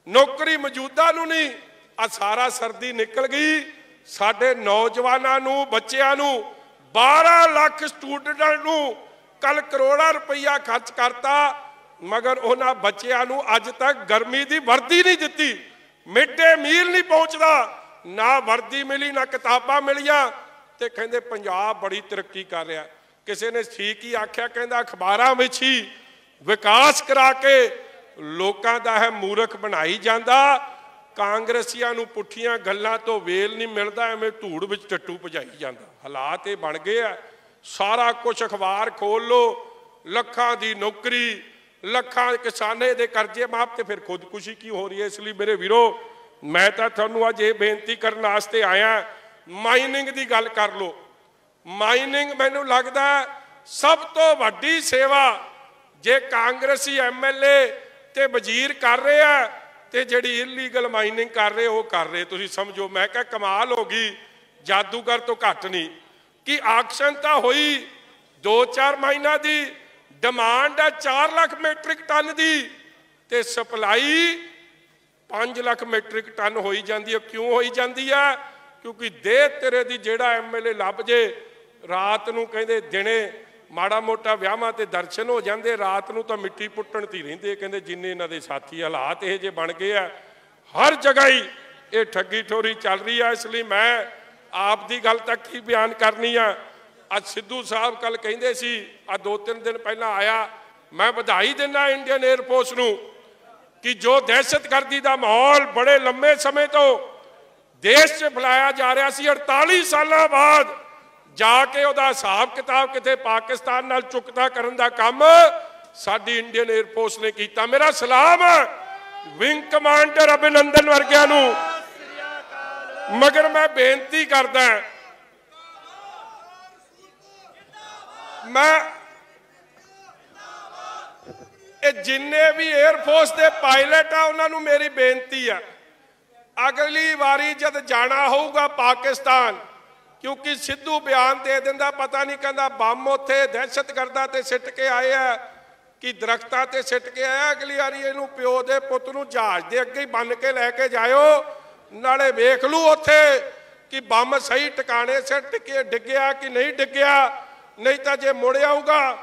ਨੌਕਰੀ ਮੌਜੂਦਾ ਨੂੰ ਨਹੀਂ ਆ ਸਾਰਾ ਸਰਦੀ ਨਿਕਲ ਗਈ। ਸਾਡੇ ਨੌਜਵਾਨਾਂ ਨੂੰ, ਬੱਚਿਆਂ ਨੂੰ 12 ਲੱਖ ਸਟੂਡੈਂਟਾਂ ਨੂੰ ਕੱਲ ਕਰੋੜਾਂ ਰੁਪਈਆ ਖਰਚ ਕਰਤਾ, ਮਗਰ ਉਹਨਾਂ ਬੱਚਿਆਂ ਨੂੰ ਅੱਜ ਤੱਕ ਗਰਮੀ ਦੀ ਵਰਦੀ ਨਹੀਂ ਦਿੱਤੀ। ਮਿੱਡੇ ਮੀਲ ਨਹੀਂ ਪਹੁੰਚਦਾ, ਨਾ ਵਰਦੀ ਮਿਲੀ, ਨਾ ਕਿਤਾਬਾਂ ਮਿਲੀਆਂ ਤੇ ਕਹਿੰਦੇ ਪੰਜਾਬ ਬੜੀ ਤਰੱਕੀ ਕਰ ਰਿਹਾ। ਕਿਸੇ ਨੇ ਠੀਕ ਹੀ ਆਖਿਆ, ਕਹਿੰਦਾ ਅਖਬਾਰਾਂ ਵਿੱਚ ਹੀ ਵਿਕਾਸ ਕਰਾ ਕੇ ਲੋਕਾਂ ਦਾ ਹੈ ਮੂਰਖ ਬਣਾਈ ਜਾਂਦਾ। ਕਾਂਗਰਸੀਆਂ ਨੂੰ ਪੁੱਠੀਆਂ ਗੱਲਾਂ ਤੋਂ ਵੇਲ ਨਹੀਂ ਮਿਲਦਾ, ਐਵੇਂ ਧੂੜ ਵਿੱਚ ਟੱਟੂ ਭਜਾਈ ਜਾਂਦਾ। ਹਾਲਾਤ ਇਹ ਬਣ ਗਏ ਆ। ਸਾਰਾ ਕੁਝ ਅਖਬਾਰ ਖੋਲ ਲੋ ਲੱਖਾਂ ਦੀ ਨੌਕਰੀ ਲੱਖਾਂ ਕਿਸਾਨੇ ਦੇ ਕਰਜ਼ੇ ਮਾਫ ਤੇ ਫਿਰ ਖੁਦਕੁਸ਼ੀ ਕੀ ਹੋ ਰਹੀ ਹੈ? ਇਸ ਲਈ ਮੇਰੇ ਵੀਰੋ, ਮੈਂ ਤਾਂ ਤੁਹਾਨੂੰ ਅੱਜ ਇਹ ਬੇਨਤੀ ਕਰਨ ਵਾਸਤੇ ਆਇਆ ਮਾਈਨਿੰਗ ਦੀ ਗੱਲ ਕਰ ਲੋ ਮਾਈਨਿੰਗ ਮੈਨੂੰ ਲੱਗਦਾ ਸਭ ਤੋਂ ਵੱਡੀ ਸੇਵਾ ਜੇ ਕਾਂਗਰਸੀ ਐਮਐਲਏ ਤੇ ਵਜ਼ੀਰ ਕਰ ਰਹੇ ਆ ਤੇ ਜਿਹੜੀ ਇਲੀਗਲ ਮਾਈਨਿੰਗ ਕਰ ਰਹੇ, ਉਹ ਕਰ ਰਹੇ। ਤੁਸੀਂ ਸਮਝੋ, ਮੈਂ ਕਿਹਾ ਕਮਾਲ ਹੋ ਗਈ, ਜਾਦੂਗਰ ਤੋਂ ਘੱਟ ਨਹੀਂ। ਕਿ ਆਕਸ਼ਨ ਤਾਂ ਹੋਈ? 2-4 ਮਹੀਨਾ ਦੀ ਡਿਮਾਂਡ ਹੈ 4 ਲੱਖ ਮੈਟ੍ਰਿਕ ਟਨ ਦੀ ਤੇ ਸਪਲਾਈ 5 ਲੱਖ ਮੈਟ੍ਰਿਕ ਟਨ ਹੋਈ ਜਾਂਦੀ ਹੈ ਕਿਉਂ ਹੋਈ ਜਾਂਦੀ ਹੈ ਕਿਉਂਕਿ ਦੇ ਤੇਰੇ ਦੀ ਜਿਹੜਾ ਐਮਐਲਏ ਲੱਭ ਜੇ, ਰਾਤ ਨੂੰ ਕਹਿੰਦੇ ਦਿਨੇ ਮਾੜਾ ਮੋਟਾ ਵਿਆਹਾਂ ਤੇ ਦਰਸ਼ਨ ਹੋ ਜਾਂਦੇ, ਰਾਤ ਨੂੰ ਤਾਂ ਮਿੱਟੀ ਪੁੱਟਣ ਤੀ ਰਹਿੰਦੇ ਕਹਿੰਦੇ ਜਿੰਨੇ ਇਹਨਾਂ ਦੇ ਸਾਥੀ ਹਾਲਾਤ ਇਹ ਜੇ ਬਣ ਗਏ ਆ। ਹਰ ਜਗ੍ਹਾ ਹੀ ਇਹ ਠੱਗੀ ਠੋਰੀ ਚੱਲ ਰਹੀ ਆ। ਇਸ ਲਈ ਮੈਂ ਆਪ ਦੀ ਗੱਲ ਤੱਕ ਹੀ ਬਿਆਨ ਕਰਨੀ ਆ। ਅੱਜ ਸਿੱਧੂ ਸਾਹਿਬ ਕੱਲ ਕਹਿੰਦੇ ਸੀ ਆ ਦੋ ਤਿੰਨ ਦਿਨ ਪਹਿਲਾਂ ਆਇਆ, ਮੈਂ ਵਧਾਈ ਦਿੰਦਾ ਇੰਡੀਅਨ 에ਅਰਫੋਰਸ ਨੂੰ ਕਿ ਜੋ ਦਹਿਸ਼ਤਗਰਦੀ ਦਾ ਮਾਹੌਲ ਬੜੇ ਲੰਮੇ ਸਮੇਂ ਤੋਂ ਦੇਸ਼ 'ਚ ਫੈਲਾਇਆ ਜਾ ਰਿਹਾ ਸੀ 48 ਸਾਲਾਂ ਬਾਅਦ ਜਾ ਕੇ ਉਹਦਾ ਹਿਸਾਬ ਕਿਤਾਬ ਕਿਤੇ ਪਾਕਿਸਤਾਨ ਨਾਲ ਚੁਕਤਾ ਕਰਨ ਦਾ ਕੰਮ ਸਾਡੀ ਇੰਡੀਅਨ 에ਅਰਫੋਰਸ ਨੇ ਕੀਤਾ। ਮੇਰਾ ਸਲਾਮ ਵਿੰਗ ਕਮਾਂਡਰ ਅਭਿਨੰਦਨ ਵਰਗਿਆਂ ਨੂੰ। ਮਗਰ ਮੈਂ ਬੇਨਤੀ ਕਰਦਾ ਮੈਂ ਇਹ ਜਿੰਨੇ ਵੀ 에ਅਰਫੋਰਸ ਦੇ ਪਾਇਲਟ ਆ, ਉਹਨਾਂ ਨੂੰ ਮੇਰੀ ਬੇਨਤੀ ਆ। ਅਗਲੀ ਵਾਰੀ ਜਦ ਜਾਣਾ ਹੋਊਗਾ ਪਾਕਿਸਤਾਨ, ਕਿਉਂਕਿ ਸਿੱਧੂ ਬਿਆਨ ਦੇ ਦਿੰਦਾ, ਪਤਾ ਨਹੀਂ ਕਹਿੰਦਾ ਬੰਮ ਉੱਥੇ ਦਹਿਸ਼ਤਗਰਦਾਂ ਤੇ ਸਿੱਟ ਕੇ ਆਏ ਆ, ਕਿ ਦਰਖਤਾਂ ਤੇ ਸਿੱਟ ਕੇ ਆਇਆ, ਅਗਲੀ ਵਾਰੀ ਇਹਨੂੰ ਪਿਓ ਦੇ ਪੁੱਤ ਨੂੰ ਜਹਾਜ਼ ਦੇ ਅੱਗੇ ਹੀ ਬੰਨ ਕੇ ਲੈ ਕੇ ਜਾਇਓ। ਨਾਲੇ ਵੇਖ ਲੂ ਉੱਥੇ ਕਿ ਬੰਮ ਸਹੀ ਟਿਕਾਣੇ ਸਿੱਟ ਕੇ ਡਿੱਗਿਆ ਕਿ ਨਹੀਂ ਡਿੱਗਿਆ। ਨਹੀਂ ਤਾਂ ਜੇ ਮੁੜ ਆਊਗਾ,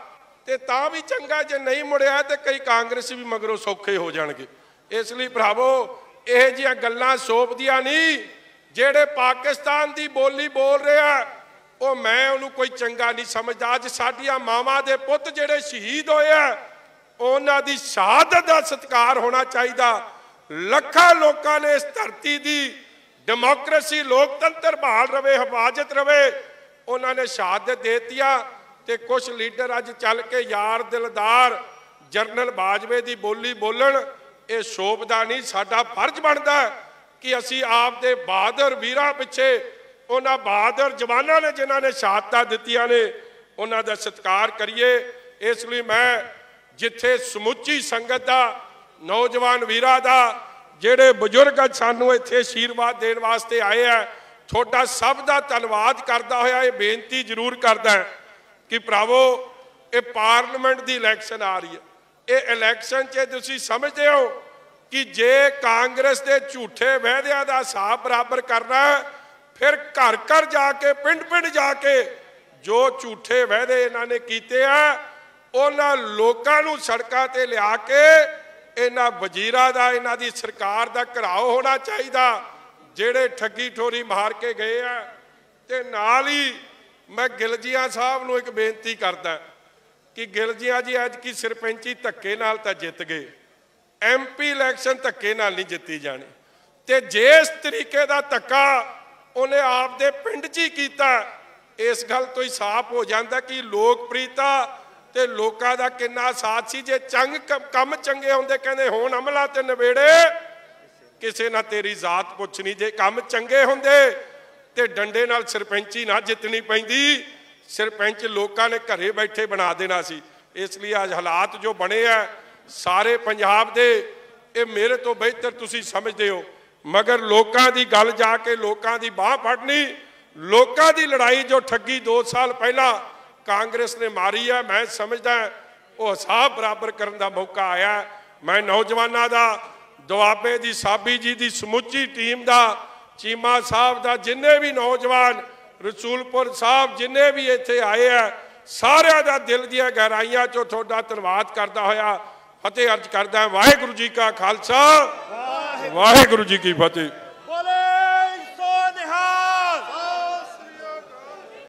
ਤੇ ਤਾਂ ਵੀ ਚੰਗਾ, ਜੇ ਨਹੀਂ ਮੁੜਿਆ ਤੇ ਕਈ ਕਾਂਗਰਸ ਵੀ ਮਗਰੋਂ ਸੌਖੇ ਹੋ ਜਾਣਗੇ। ਇਸ ਲਈ ਭਰਾਵੋ, ਇਹ ਜੀਆਂ ਗੱਲਾਂ ਸੋਪਦੀਆਂ ਨਹੀਂ, ਜਿਹੜੇ ਪਾਕਿਸਤਾਨ ਦੀ ਬੋਲੀ ਬੋਲ ਰਿਹਾ, ਉਹ ਮੈਂ ਉਹਨੂੰ ਕੋਈ ਚੰਗਾ ਨਹੀਂ ਸਮਝਦਾ। ਅੱਜ ਸਾਡੀਆਂ ਮਾਵਾਂ ਦੇ ਪੁੱਤ ਜਿਹੜੇ ਸ਼ਹੀਦ ਹੋਏ ਆ, ਉਹਨਾਂ ਦੀ ਸ਼ਹਾਦਤ ਦਾ ਸਤਿਕਾਰ ਹੋਣਾ ਚਾਹੀਦਾ। ਲੱਖਾਂ ਲੋਕਾਂ ਨੇ ਇਸ ਧਰਤੀ ਦੀ ਡੈਮੋਕ੍ਰੇਸੀ, ਲੋਕਤੰਤਰ ਬਹਾਲ ਰਵੇ, ਹਿਫਾਜ਼ਤ ਰਵੇ ਉਹਨਾਂ ਨੇ ਸ਼ਹਾਦਤ ਦੇਤੀਆਂ ਤੇ ਕੁਝ ਲੀਡਰ ਅੱਜ ਚੱਲ ਕੇ ਯਾਰ ਦਿਲਦਾਰ ਜਰਨਲ ਬਾਜਵੇ ਦੀ ਬੋਲੀ ਬੋਲਣ, ਇਹ ਸ਼ੋਭਦਾ ਨਹੀਂ, ਸਾਡਾ ਫਰਜ਼ ਬਣਦਾ ਕਿ ਅਸੀਂ ਆਪ ਦੇ ਬਹਾਦਰ ਵੀਰਾਂ ਪਿੱਛੇ ਉਹਨਾਂ ਬਹਾਦਰ ਜਵਾਨਾਂ ਨੇ ਜਿਨ੍ਹਾਂ ਨੇ ਸ਼ਹਾਦਤਾਂ ਦਿੱਤੀਆਂ ਨੇ, ਉਹਨਾਂ ਦਾ ਸਤਿਕਾਰ ਕਰੀਏ। ਇਸ ਲਈ ਮੈਂ ਜਿੱਥੇ ਸਮੁੱਚੀ ਸੰਗਤ ਦਾ, ਨੌਜਵਾਨ ਵੀਰਾਂ ਦਾ, ਜਿਹੜੇ ਬਜ਼ੁਰਗ ਅੱਜ ਸਾਨੂੰ ਇੱਥੇ ਆਸ਼ੀਰਵਾਦ ਦੇਣ ਵਾਸਤੇ ਆਏ ਆ ਤੁਹਾਡਾ ਸਭ ਦਾ ਧੰਨਵਾਦ ਕਰਦਾ ਹੋਇਆ, ਇਹ ਬੇਨਤੀ ਜ਼ਰੂਰ ਕਰਦਾ ਕਿ ਭਰਾਵੋ, ਇਹ ਪਾਰਲੀਮੈਂਟ ਦੀ ਇਲੈਕਸ਼ਨ ਆ ਰਹੀ ਹੈ। ਇਹ ਇਲੈਕਸ਼ਨ 'ਚ ਤੁਸੀਂ ਸਮਝਦੇ ਹੋ ਕਿ ਜੇ ਕਾਂਗਰਸ ਦੇ ਝੂਠੇ ਵਾਅਦਿਆਂ ਦਾ ਹਿਸਾਬ ਬਰਾਬਰ ਕਰਨਾ ਫਿਰ ਘਰ ਘਰ ਜਾ ਕੇ, ਪਿੰਡ ਪਿੰਡ ਜਾ ਕੇ ਜੋ ਝੂਠੇ ਵਾਅਦੇ ਇਹਨਾਂ ਨੇ ਕੀਤੇ ਆ, ਉਹਨਾਂ ਲੋਕਾਂ ਨੂੰ ਸੜਕਾਂ ਤੇ ਲਿਆ ਕੇ ਇਹਨਾਂ ਵਜ਼ੀਰਾਂ ਦਾ, ਇਹਨਾਂ ਦੀ ਸਰਕਾਰ ਦਾ ਘਰਾਓ ਹੋਣਾ ਚਾਹੀਦਾ। ਜਿਹੜੇ ਠੱਗੀ ਠੋਰੀ ਮਾਰ ਕੇ ਗਏ ਆ, ਤੇ ਨਾਲ ਹੀ ਮੈਂ ਗਿਲਜੀਆਂ ਸਾਹਿਬ ਨੂੰ ਇੱਕ ਬੇਨਤੀ ਕਰਦਾ ਕਿ ਗਿਲਜੀਆਂ ਜੀ ਅੱਜ ਕੀ ਸਰਪੰਚੀ ਧੱਕੇ ਨਾਲ ਤਾਂ ਜਿੱਤ ਗਏ ਐਮਪੀ ਇਲੈਕਸ਼ਨ ਧੱਕੇ ਨਾਲ ਨਹੀਂ ਜਿੱਤੀ ਜਾਣੀ। ਤੇ ਜਿਸ ਤਰੀਕੇ ਦਾ ਧੱਕਾ ਉਹਨੇ ਆਪਦੇ ਪਿੰਡ 'ਚ ਹੀ ਕੀਤਾ, ਇਸ ਗੱਲ ਤੋਂ ਹੀ ਸਾਫ਼ ਹੋ ਜਾਂਦਾ ਕਿ ਲੋਕਪ੍ਰਿਯਤਾ ਤੇ ਲੋਕਾਂ ਦਾ ਕਿੰਨਾ ਸਾਥ ਸੀ। ਜੇ ਚੰਗ ਕੰਮ ਚੰਗੇ ਹੁੰਦੇ ਕਹਿੰਦੇ ਹੁਣ ਅਮਲਾ ਤੇ ਨਵੇੜੇ ਕਿਸੇ ਨਾ ਤੇਰੀ ਜ਼ਾਤ ਪੁੱਛਣੀ, ਜੇ ਕੰਮ ਚੰਗੇ ਹੁੰਦੇ ਤੇ ਡੰਡੇ ਨਾਲ ਸਰਪੰਚੀ ਨਾ ਜਿੱਤਣੀ ਪੈਂਦੀ, ਸਰਪੰਚ ਲੋਕਾਂ ਨੇ ਘਰੇ ਬੈਠੇ ਬਣਾ ਦੇਣਾ ਸੀ। ਇਸ ਲਈ ਅੱਜ ਹਾਲਾਤ ਜੋ ਬਣੇ ਆ, ਸਾਰੇ ਪੰਜਾਬ ਦੇ, ਇਹ ਮੇਰੇ ਤੋਂ ਬਿਹਤਰ ਤੁਸੀਂ ਸਮਝਦੇ ਹੋ। ਮਗਰ ਲੋਕਾਂ ਦੀ ਗੱਲ ਜਾ ਕੇ ਲੋਕਾਂ ਦੀ ਬਾਹ ਫੜਨੀ, ਲੋਕਾਂ ਦੀ ਲੜਾਈ ਜੋ ਠੱਗੀ 2 ਸਾਲ ਪਹਿਲਾਂ ਕਾਂਗਰਸ ਨੇ ਮਾਰੀ ਹੈ ਮੈਂ ਸਮਝਦਾ, ਉਹ ਹਿਸਾਬ ਬਰਾਬਰ ਕਰਨ ਦਾ ਮੌਕਾ ਆਇਆ। ਮੈਂ ਨੌਜਵਾਨਾਂ ਦਾ ਦੁਆਬੇ ਦੀ ਸਾਬੀ ਜੀ ਦੀ ਸਮੁੱਚੀ ਟੀਮ ਦਾ, ਚੀਮਾ ਸਾਹਿਬ ਦਾ, ਜਿੰਨੇ ਵੀ ਨੌਜਵਾਨ ਰਸੂਲਪੁਰ ਸਾਹਿਬ ਜਿੰਨੇ ਵੀ ਇੱਥੇ ਆਏ ਆ, ਸਾਰਿਆਂ ਦਾ ਦਿਲ ਦੀਆਂ ਗਹਿਰਾਈਆਂ ਚੋਂ ਤੁਹਾਡਾ ਧੰਨਵਾਦ ਕਰਦਾ ਹੋਇਆ, ਫਤਿਹ ਅਰਜ ਕਰਦਾ ਵਾਹਿਗੁਰੂ ਜੀ ਕਾ ਖਾਲਸਾ, ਵਾਹਿਗੁਰੂ ਜੀ ਕੀ ਫਤਿਹ।